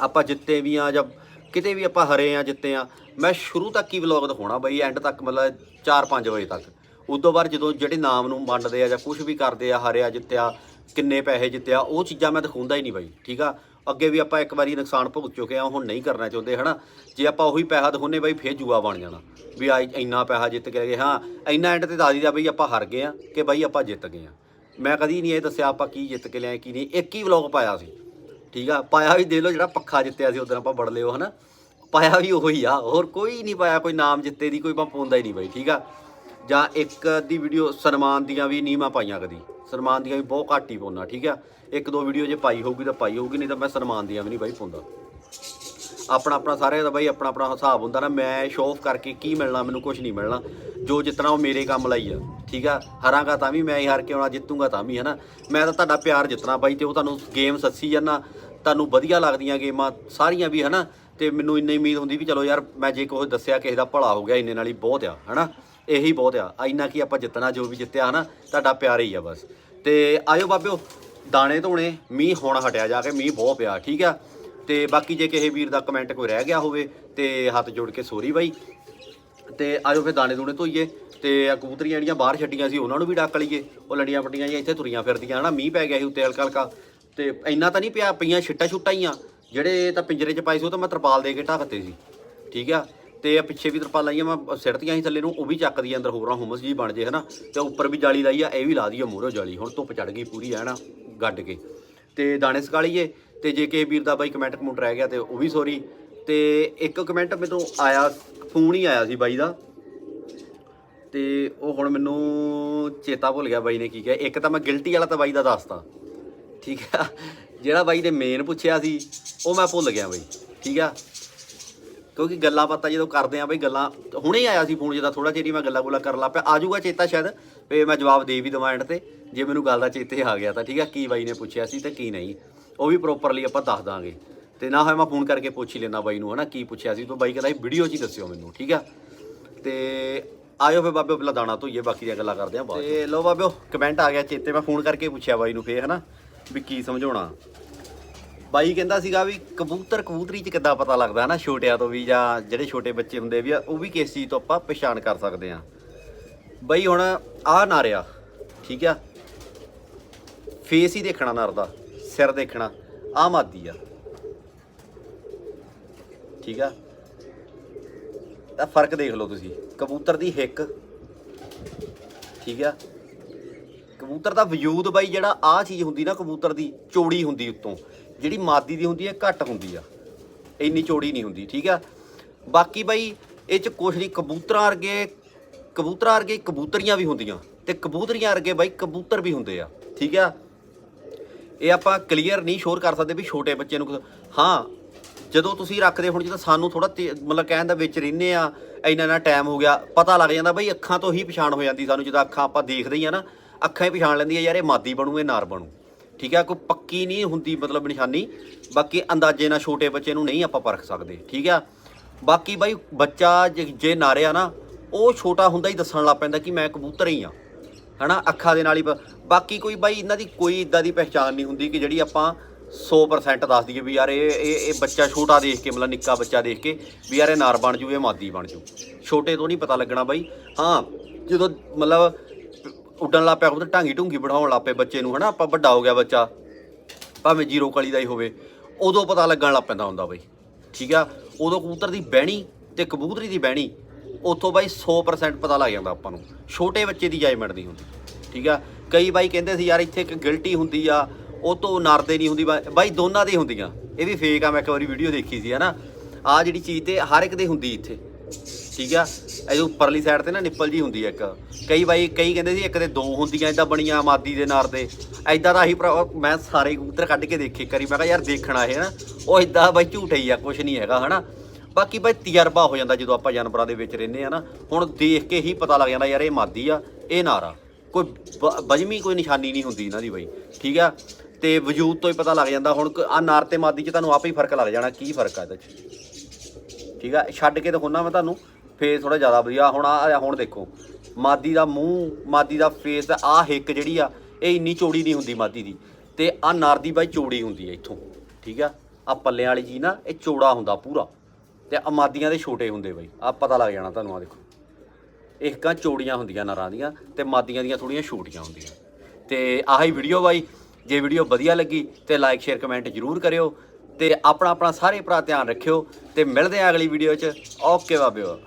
ਆਪਾਂ ਜਿੱਤੇ ਵੀ ਆ ਜਾਂ ਕਿਤੇ ਵੀ ਆਪਾਂ ਹਰੇ ਆ ਜਿੱਤੇ ਆ ਮੈਂ ਸ਼ੁਰੂ ਤੱਕ ਹੀ ਵਲੌਗ ਦਿਖਾਉਣਾ ਬਈ ਐਂਡ ਤੱਕ ਮਤਲਬ 4-5 ਵਜੇ ਤੱਕ। ਉਸ ਤੋਂ ਬਾਅਦ ਜਦੋਂ ਜਿਹੜੇ ਨਾਮ ਨੂੰ ਵੰਡਦੇ ਆ ਜਾਂ ਕੁਝ ਵੀ ਕਰਦੇ ਆ ਹਰਿਆ ਜਿੱਤਿਆ ਕਿੰਨੇ ਪੈਸੇ ਜਿੱਤਿਆ ਉਹ ਚੀਜ਼ਾਂ ਮੈਂ ਦਿਖਾਉਂਦਾ ਹੀ ਨਹੀਂ ਬਾਈ, ਠੀਕ ਆ? ਅੱਗੇ ਵੀ ਆਪਾਂ ਇੱਕ ਵਾਰੀ ਨੁਕਸਾਨ ਭੁਗਤ ਚੁੱਕੇ ਆ ਹੁਣ ਨਹੀਂ ਕਰਨਾ ਚਾਹੁੰਦੇ, ਹਨਾ? ਜੇ ਆਪਾਂ ਉਹੀ ਪੈਸਾ ਦਿਖਾਉਨੇ ਬਾਈ, ਫੇਰ ਜੂਆ ਬਣ ਜਾਣਾ। ਵੀ ਆ ਇੰਨਾ ਪੈਸਾ ਜਿੱਤ ਕੇ ਗਏ। ਹਾਂ, ਇੰਨਾ ਐਂਡ ਤੇ ਦੱਸ ਦਾ ਬਈ ਆਪਾਂ ਹਾਰ ਗਏ ਆ ਕਿ ਬਾਈ ਆਪਾਂ ਜਿੱਤ ਗਏ ਆ। ਮੈਂ ਕਦੀ ਨਹੀਂ ਇਹ ਦੱਸਿਆ ਆਪਾਂ ਕੀ ਜਿੱਤ ਕੇ ਲਿਆਏ, ਕੀ ਨਹੀਂ। ਇੱਕ ਹੀ ਵਲੌਗ ਪਾਇਆ ਸੀ। ਠੀਕ ਆ? ਪਾਇਆ ਵੀ ਦੇ ਲਓ ਜਿਹੜਾ ਪੱਖਾ ਜਿੱਤਿਆ ਸੀ ਉਦੋਂ ਆਪਾਂ ਵੜ ਲਿਓ, ਹਨਾ? ਪਾਇਆ ਵੀ ਉਹੀ ਆ। ਹੋਰ ਕੋਈ ਨਹੀਂ ਪਾਇਆ, ਕੋਈ ਨਾਮ ਜਿੱਤੇ ਦੀ, ਕੋਈ ਮੈਂ ਪਾਉਂਦਾ ਹੀ ਨਹੀਂ ਬਾਈ, ਠੀਕ ਆ? ਜਾਂ ਇੱਕ ਦੀ ਵੀਡੀਓ ਸਨਮਾਨ ਦੀਆਂ ਵੀ ਨਹੀਂ ਮੈਂ ਪਾਈਆਂ ਕਦੀ। ਸਨਮਾਨ ਦੀਆਂ ਵੀ ਬਹੁਤ ਘੱਟ ਹੀ ਪਾਉਣਾ ਠੀਕ ਆ? ਇੱਕ ਦੋ ਵੀਡੀਓ ਜੇ ਪਾਈ ਹੋਊਗੀ ਤਾਂ ਪਾਈ ਹੋਊਗੀ, ਨਹੀਂ ਤਾਂ ਮੈਂ ਸਨਮਾਨ ਦੀਆਂ ਵੀ ਨਹੀਂ ਬਾਈ ਪਾਉਂਦਾ। ਆਪਣਾ ਆਪਣਾ ਸਾਰਿਆਂ ਦਾ ਬਾਈ ਆਪਣਾ ਆਪਣਾ ਹਿਸਾਬ ਹੁੰਦਾ ਨਾ, ਮੈਂ ਸ਼ੋਅ ਆਫ ਕਰਕੇ ਕੀ ਮਿਲਣਾ, ਮੈਨੂੰ ਕੁਝ ਨਹੀਂ ਮਿਲਣਾ। ਜੋ ਜਿੱਤਣਾ ਉਹ ਮੇਰੇ ਕੰਮ ਲਈ ਆ, ਠੀਕ ਆ? ਹਾਰਾਂਗਾ ਤਾਂ ਵੀ ਮੈਂ ਹੀ ਹਾਰ ਕੇ ਆਉਣਾ, ਜਿੱਤੂਗਾ ਤਾਂ ਵੀ, ਹਨਾ? ਮੈਂ ਤਾਂ ਤੁਹਾਡਾ ਪਿਆਰ ਜਿੱਤਣਾ ਬਾਈ, ਤੇ ਉਹ ਤੁਹਾਨੂੰ ਗੇਮ ਸੱਸੀ ਜਾਂਦਾ ਤੁਹਾਨੂੰ ਵਧੀਆ ਲੱਗਦੀਆਂ ਗੇਮਾਂ ਸਾਰੀਆਂ ਵੀ, ਹਨਾ? ਤੇ ਮੈਨੂੰ ਇੰਨੀ ਉਮੀਦ ਹੁੰਦੀ ਵੀ ਚਲੋ ਯਾਰ, ਮੈਂ ਜੇ ਕੋਈ ਦੱਸਿਆ ਕਿਸੇ ਦਾ ਭਲਾ ਹੋ ਗਿਆ, ਇੰਨੇ ਨਾਲ ਹੀ ਬਹੁਤ ਆ, ਹਨਾ? ਇਹੀ ਬਹੁਤ ਆ ਇੰਨਾ ਕੀ ਆਪਾਂ ਜਿੱਤਣਾ, ਜੋ ਵੀ ਜਿੱਤਿਆ, ਹਨਾ? ਤੁਹਾਡਾ ਪਿਆਰ ਹੀ ਆ ਬਸ। ਤੇ ਆਇਓ ਬਾਬਿਓ, ਦਾਣੇ ਧੋਣੇ, ਮੀਂਹ ਹੁਣ ਹਟਿਆ ਜਾ ਕੇ, ਮੀਂਹ ਬਹੁਤ ਪਿਆ, ਠੀਕ ਆ? ਤੇ ਬਾਕੀ ਜੇ ਕਿਸੇ ਵੀਰ ਦਾ ਕਮੈਂਟ ਕੋਈ ਰਹਿ ਗਿਆ ਹੋਵੇ ਤੇ ਹੱਥ ਜੋੜ ਕੇ ਸੋਰੀ ਬਾਈ। ਤੇ ਆਜੋ ਫਿਰ ਦਾਣੇ ਦੂਣੇ ਧੋਈਏ ਤੇ ਆ ਕਬੂਤਰੀਆਂ ਜਿਹੜੀਆਂ ਬਾਹਰ ਛੱਡੀਆਂ ਸੀ ਉਹਨਾਂ ਨੂੰ ਵੀ ਡੱਕ ਲਈਏ। ਉਹ ਲੜੀਆਂ ਪੱਟੀਆਂ ਜਿਹੀਆਂ ਇੱਥੇ ਤੁਰੀਆਂ ਫਿਰਦੀਆਂ, ਹਨਾ? ਮੀਂਹ ਪੈ ਗਿਆ ਸੀ ਉੱਤੇ ਹਲਕਾ ਹਲਕਾ। ਤੇ ਇੰਨਾ ਤਾਂ ਨਹੀਂ ਪਿਆ, ਪਈਆਂ ਛਿੱਟਾ ਛੁੱਟਾ ਹੀ ਆ। ਜਿਹੜੇ ਤਾਂ ਪਿੰਜਰੇ 'ਚ ਪਾਏ ਸੀ ਉਹ ਤਾਂ ਮੈਂ ਤਰਪਾਲ ਦੇ ਕੇ ਢੱਕਤੇ ਸੀ। ਠੀਕ ਆ? ਤੇ ਪਿੱਛੇ ਵੀ ਤਰਪਾਲ ਲਾਈਆਂ ਮੈਂ ਸਿੱਟਦੀਆਂ ਸੀ ਥੱਲੇ ਨੂੰ, ਉਹ ਵੀ ਚੱਕਦੀ ਅੰਦਰ, ਹੋਰਾਂ ਹੁਮਸ ਜੀ ਬਣ ਜੇ, ਹਨਾ? ਤੇ ਉੱਪਰ ਵੀ ਜਾਲੀ ਲਾਈ ਆ, ਇਹ ਵੀ ਲਾ ਦਈਏ ਮੂਹਰੋਂ ਜਾਲੀ। ਹੁਣ ਧੁੱਪ ਚੜ ਗਈ ਪੂਰੀ ਹੈ ਨਾ ਗੱਡ ਕੇ। ਤੇ ਦਾਣੇ ਸਕਾਲੀਏ ਤੇ ਜੇ ਕੇ ਵੀਰ ਦਾ ਬਾਈ ਕਮੈਂਟ ਕਮੈਂਟ ਰਹਿ ਗਿਆ ਤੇ ਉਹ ਵੀ ਸੋਰੀ ਤੇ ਇੱਕ ਕਮੈਂਟ ਮੈਨੂੰ ਆਇਆ ਫੋਨ ਹੀ ਆਇਆ ਸੀ ਬਾਈ ਦਾ। ਤੇ ਉਹ ਹੁਣ ਮੈਨੂੰ ਚੇਤਾ ਭੁੱਲ ਗਿਆ ਬਾਈ ਨੇ ਕੀ ਕਿਹਾ। ਇੱਕ ਤਾਂ ਮੈਂ ਗਿਲਟੀ ਵਾਲਾ ਤਾਂ ਬਾਈ ਦਾ ਦੱਸਤਾ। ਠੀਕ ਆ? ਜਿਹੜਾ ਬਾਈ ਨੇ ਮੇਨ ਪੁੱਛਿਆ ਸੀ, ਉਹ ਮੈਂ ਭੁੱਲ ਗਿਆ ਬਾਈ। ਠੀਕ ਆ? ਕਿਉਂਕਿ ਗੱਲਾਂ ਬਾਤਾਂ ਜਦੋਂ ਕਰਦੇ ਆ ਬਈ, ਗੱਲਾਂ ਹੁਣੇ ਹੀ ਆਇਆ ਸੀ ਫੋਨ ਜਿਹਦਾ ਥੋੜਾ ਚਿਰ ਹੀ ਮੈਂ ਗੱਲਾਂ ਗੁੱਲਾਂ ਕਰਨ ਲੱਗ ਪਿਆ। ਆ ਜਾਊਗਾ ਚੇਤਾ ਸ਼ਾਇਦ ਵੀ ਮੈਂ ਜਵਾਬ ਦੇ ਵੀ ਦਵਾਂ ਐਂਡ ਤੇ। ਜੇ ਮੈਨੂੰ ਗੱਲ ਦਾ ਚੇਤੇ ਆ ਗਿਆ ਤਾਂ, ਠੀਕ ਆ? ਕੀ ਬਾਈ ਨੇ ਪੁੱਛਿਆ ਸੀ ਤੇ ਕੀ ਨਹੀਂ। ਉਹ ਵੀ ਪ੍ਰੋਪਰਲੀ ਆਪਾਂ ਦੱਸ ਦਾਂਗੇ। ਤੇ ਨਾ ਹੋਇਆ ਮੈਂ ਫੋਨ ਕਰਕੇ ਪੁੱਛ ਹੀ ਲੈਣਾ ਬਾਈ ਨੂੰ ਹਨਾ ਕੀ ਪੁੱਛਿਆ ਸੀ ਤੋਂ? ਬਾਈ ਕਹਿੰਦਾ ਵੀਡੀਓ 'ਚ ਹੀ ਦੱਸਿਓ ਮੈਨੂੰ ਠੀਕ ਆ? ਤੇ ਆਇਓ ਫੇ ਬਾਬਿਓ ਪਹਿਲਾਂ ਦਾਣਾ ਧੋਈਏ ਬਾਕੀ ਦੀਆਂ ਗੱਲਾਂ ਕਰਦੇ ਆ ਬਾਅਦ। ਤੇ ਲੋ ਬਾਬਿਓ ਕਮੈਂਟ ਆ ਗਿਆ ਚੇਤੇ ਮੈਂ ਫੋਨ ਕਰਕੇ ਪੁੱਛਿਆ ਬਾਈ ਨੂੰ ਫੇ ਹਨਾ ਵੀ ਕੀ ਸਮਝਾਉਣਾ। ਬਾਈ ਕਹਿੰਦਾ ਸੀਗਾ ਵੀ ਕਬੂਤਰ ਕਬੂਤਰੀ ਚ ਕਿੱਦਾਂ ਪਤਾ ਲੱਗਦਾ ਨਾ ਛੋਟਿਆਂ ਤੋਂ ਵੀ ਜਾਂ ਜਿਹੜੇ ਛੋਟੇ ਬੱਚੇ ਹੁੰਦੇ ਵੀ ਆ ਉਹ ਵੀ ਕਿਸ ਚੀਜ਼ ਤੋਂ ਆਪਾਂ ਪਛਾਣ ਕਰ ਸਕਦੇ ਆ। ਬਾਈ ਹੁਣ ਆਹ ਨਾਰਿਆ ਠੀਕ ਆ? ਫੇਸ ਹੀ ਦੇਖਣਾ ਨਰ ਦਾ। ਸਿਰ ਦੇਖਣਾ ਆਹ ਮਾਦੀ ਆ। ਠੀਕ ਆ? ਤਾਂ ਫ਼ਰਕ ਦੇਖ ਲਓ ਤੁਸੀਂ, ਕਬੂਤਰ ਦੀ ਹਿੱਕ। ਠੀਕ ਆ? ਕਬੂਤਰ ਦਾ ਵਜੂਦ ਬਾਈ ਜਿਹੜਾ ਆ ਚੀਜ਼ ਹੁੰਦੀ ਨਾ, ਕਬੂਤਰ ਦੀ ਚੋੜੀ ਹੁੰਦੀ ਉੱਤੋਂ। ਜਿਹੜੀ ਮਾਦੀ ਦੀ ਹੁੰਦੀ ਹੈ ਘੱਟ ਹੁੰਦੀ ਆ। ਇੰਨੀ ਚੋੜੀ ਨਹੀਂ ਹੁੰਦੀ, ਠੀਕ ਆ? ਬਾਕੀ ਬਾਈ, ਇਹ ਚ ਕੁਛ ਨਹੀਂ, ਕਬੂਤਰਾਂ ਵਰਗੇ ਕਬੂਤਰਾਂ ਵਰਗੇ ਕਬੂਤਰੀਆਂ ਵੀ ਹੁੰਦੀਆਂ ਤੇ ਕਬੂਤਰੀਆਂ ਵਰਗੇ ਬਾਈ ਕਬੂਤਰ ਵੀ ਹੁੰਦੇ ਆ। ਠੀਕ ਆ? ਇਹ ਆਪਾਂ ਕਲੀਅਰ ਨਹੀਂ ਸ਼ੋਰ ਕਰ ਸਕਦੇ ਵੀ ਛੋਟੇ ਬੱਚੇ ਨੂੰ ਹਾਂ, ਜਦੋਂ ਤੁਸੀਂ ਰੱਖਦੇ ਹੁਣ ਜਿੱਦਾਂ ਸਾਨੂੰ ਥੋੜਾ ਮਤਲਬ ਕਹਿਣ ਦਾ ਵਿੱਚ ਰਹਿੰਦੇ ਆ, ਇੰਨਾ ਨਾ ਟਾਈਮ ਹੋ ਗਿਆ, ਪਤਾ ਲੱਗ ਜਾਂਦਾ ਬਈ ਅੱਖਾਂ ਤੋਂ ਹੀ ਪਛਾਣ ਹੋ ਜਾਂਦੀ ਸਾਨੂੰ ਜਦੋਂ ਅੱਖਾਂ ਆਪਾਂ ਦੇਖਦੇ ਹੀ ਆ ਨਾ, ਅੱਖਾਂ ਹੀ ਪਛਾਣ ਲੈਂਦੀਆਂ ਯਾਰ ਇਹ ਮਾਦੀ ਬਣੂ, ਇਹ ਨਾਰ ਬਣੂ। ਠੀਕ ਆ, ਕੋਈ ਪੱਕੀ ਨਹੀਂ ਹੁੰਦੀ ਮਤਲਬ ਨਿਸ਼ਾਨੀ, ਬਾਕੀ ਅੰਦਾਜ਼ੇ ਨਾਲ ਛੋਟੇ ਬੱਚੇ ਨੂੰ ਨਹੀਂ ਆਪਾਂ ਪਰਖ ਸਕਦੇ, ਠੀਕ ਆ। ਬਾਕੀ ਬਾਈ ਬੱਚਾ ਜੇ ਜੇ ਨਾਰਿਆ ਨਾ, ਉਹ ਛੋਟਾ ਹੁੰਦਾ ਹੀ ਦੱਸਣ ਲੱਗ ਪੈਂਦਾ ਕਿ ਮੈਂ ਕਬੂਤਰ ਹੀ ਆ। ਹਨਾ, ਅੱਖਾਂ ਦੇ ਨਾਲ ਹੀ ਪ- ਬਾਕੀ ਕੋਈ ਬਾਈ ਇਹਨਾਂ ਦੀ ਕੋਈ ਇਦਾਂ ਦੀ ਪਹਿਚਾਣ ਨਹੀਂ ਹੁੰਦੀ ਕਿ ਜਿਹੜੀ ਆਪਾਂ 100% ਦੱਸ ਦਈਏ ਵੀ ਯਾਰ ਇਹ ਇਹ ਇਹ ਬੱਚਾ ਛੋਟਾ ਦੇਖ ਕੇ, ਮਤਲਬ ਨਿੱਕਾ ਬੱਚਾ ਦੇਖ ਕੇ ਵੀ ਯਾਰ ਇਹ ਨਾਰ ਬਣ ਜੂ, ਇਹ ਮਾਦੀ ਬਣ ਜੂ। ਛੋਟੇ ਤੋਂ ਨਹੀਂ ਪਤਾ ਲੱਗਣਾ ਬਾਈ। ਹਾਂ, ਜਦੋਂ ਮਤਲਬ ਉੱਡਣ ਲੱਗ ਪਿਆ ਉਹ ਢਾਂਗੀ ਢੂੰਗੀ ਬਿਠਾਉਣ ਲੱਗ ਪਏ ਬੱਚੇ ਨੂੰ, ਹਨਾ, ਆਪਾਂ ਵੱਡਾ ਹੋ ਗਿਆ ਬੱਚਾ। ਭਾਵੇਂ ਜੀਰੋ ਕਲੀ ਦਾ ਹੀ ਹੋਵੇ, ਉਦੋਂ ਪਤਾ ਲੱਗਣ ਲੱਗ ਪੈਂਦਾ ਹੁੰਦਾ ਬਾਈ। ਠੀਕ ਆ? ਉਦੋਂ ਕਬੂਤਰ ਦੀ ਬਹਿਣੀ ਤੇ ਕਬੂਤਰੀ ਦੀ ਬਹਿਣੀ ਉੱਥੋਂ ਬਾਈ 100% ਪਤਾ ਲੱਗ ਜਾਂਦਾ ਆਪਾਂ ਨੂੰ। ਛੋਟੇ ਬੱਚੇ ਦੀ ਜਜ਼ਮੈਂਟ ਨਹੀਂ ਹੁੰਦੀ। ਠੀਕ ਆ? ਕਈ ਬਾਈ ਕਹਿੰਦੇ ਸੀ, ਯਾਰ ਇੱਥੇ ਇੱਕ ਗਿਲਟੀ ਹੁੰਦੀ ਆ, ਉਹ ਤੋਂ ਨਰਦੇ ਨਹੀਂ ਹੁੰਦੀ। ਬਾ- ਬਾਈ ਦੋਨਾਂ ਦੇ ਹੁੰਦੀਆਂ। ਇਹ ਵੀ ਫੇਕ ਆ, ਮੈਂ ਇੱਕ ਵਾਰੀ ਵੀਡੀਓ ਦੇਖੀ ਸੀ, ਹਨਾ? ਆ ਜਿਹੜੀ ਚੀਜ਼ ਤੇ ਹਰ ਇੱਕ ਦੇ ਹੁੰਦੀ ਇੱਥੇ। ਠੀਕ ਆ? ਇਹ ਉੱਪਰਲੀ ਸਾਈਡ ਤੇ ਨਾ ਨਿੱਪਲ ਜੀ ਹੁੰਦੀ ਆ ਇੱਕ। ਕਈ ਬਾਈ, ਕਈ ਕਹਿੰਦੇ ਸੀ, ਇੱਕ ਦੇ ਦੋ ਹੁੰਦੀਆਂ ਇਦਾਂ ਬਣੀਆਂ ਮਾਦੀ ਦੇ ਨਾਰ ਦੇ ਐਦਾਂ ਦਾ ਹੀ ਭਰਾ- ਮੈਂ ਸਾਰੇ ਕਬੂਤਰ ਕੱਢ ਕੇ ਦੇਖੇ ਕਰੀ ਮੈਂ ਕਿਹਾ, ਯਾਰ ਦੇਖਣਾ ਇਹ ਨਾ ਉਹ ਇਦਾਂ ਬਾਈ ਝੂਠੇ ਹੀ ਆ ਕੁਝ ਨਹੀਂ ਹੈਗਾ, ਹਨਾ? ਬਾਕੀ ਬਾਈ ਤਜਰਬਾ ਹੋ ਜਾਂਦਾ ਜਦੋਂ ਆਪਾਂ ਜਾਨਵਰਾਂ ਦੇ ਵਿੱਚ ਰਹਿੰਦੇ ਆ ਨਾ, ਹੁਣ ਦੇਖ ਕੇ ਹੀ ਪਤਾ ਲੱਗ ਜਾਂਦਾ ਯਾਰ ਇਹ ਮਾਦੀ ਆ, ਇਹ ਨਾਰਾ। ਕੋਈ ਬ- ਬਜਮੀ ਕੋਈ ਨਿਸ਼ਾਨੀ ਨਹੀਂ ਹੁੰਦੀ ਇਹਨਾਂ ਦੀ ਬਾਈ, ਠੀਕ ਆ? ਤੇ ਵਜੂਦ ਤੋਂ ਹੀ ਪਤਾ ਲੱਗ ਜਾਂਦਾ, ਹੁਣ ਆ ਨਾਰ ਤੇ ਮਾਦੀ 'ਚ ਤੁਹਾਨੂੰ ਆਪੇ ਹੀ ਫ਼ਰਕ ਲੱਗ ਜਾਣਾ, ਕੀ ਫ਼ਰਕ ਆ ਇਹਦੇ 'ਚ? ਠੀਕ ਆ? ਛੱਡ ਕੇ ਦਿਖਾਉਣਾ ਮੈਂ ਤੁਹਾਨੂੰ ਫੇਸ ਥੋੜਾ ਜ਼ਿਆਦਾ ਵਧੀਆ ਹੁਣ ਆ ਹੁਣ ਦੇਖੋ, ਮਾਦੀ ਦਾ ਮੂੰਹ, ਮਾਦੀ ਦਾ ਫੇਸ ਤੇ ਆ ਹਿੱਕ ਜਿਹੜੀ ਆ, ਇਹ ਇੰਨੀ ਚੌੜੀ ਨਹੀਂ ਹੁੰਦੀ ਮਾਦੀ ਦੀ, ਤੇ ਆ ਨਰ ਦੀ ਬਾਈ ਚੌੜੀ ਹੁੰਦੀ ਹੈ ਇੱਥੋਂ, ਠੀਕ ਆ? ਆ ਪੱਲਿਆਂ ਵਾਲੀ ਜੀ ਨਾ, ਇਹ ਚੌੜਾ ਹੁੰਦਾ ਪੂਰਾ। ਤੇ ਆ ਦੇ ਛੋਟੇ ਹੁੰਦੇ ਬਾਈ ਆ ਪਤਾ ਲੱਗ ਜਾਣਾ ਤੁਹਾਨੂੰ ਆ ਦੇਖੋ। ਇਹ ਇਕਾਂ ਚੋੜੀਆਂ ਹੁੰਦੀਆਂ ਨਰਾਂ ਦੀਆਂ ਤੇ ਮਾਦੀਆਂ ਦੀਆਂ ਥੋੜੀਆਂ ਛੋਟੀਆਂ ਹੁੰਦੀਆਂ। ਤੇ ਆਹੀ ਵੀਡੀਓ ਬਾਈ, ਜੇ ਵੀਡੀਓ ਵਧੀਆ ਲੱਗੀ ਤੇ ਲਾਈਕ ਸ਼ੇਅਰ ਕਮੈਂਟ ਜਰੂਰ ਕਰਿਓ ਤੇ ਆਪਣਾ ਆਪਣਾ ਸਾਰੇ ਭਰਾ ਧਿਆਨ ਰੱਖਿਓ ਤੇ ਮਿਲਦੇ ਆ ਅਗਲੀ ਵੀਡੀਓ 'ਚ। ਓਕੇ ਬਾਬਿਓ।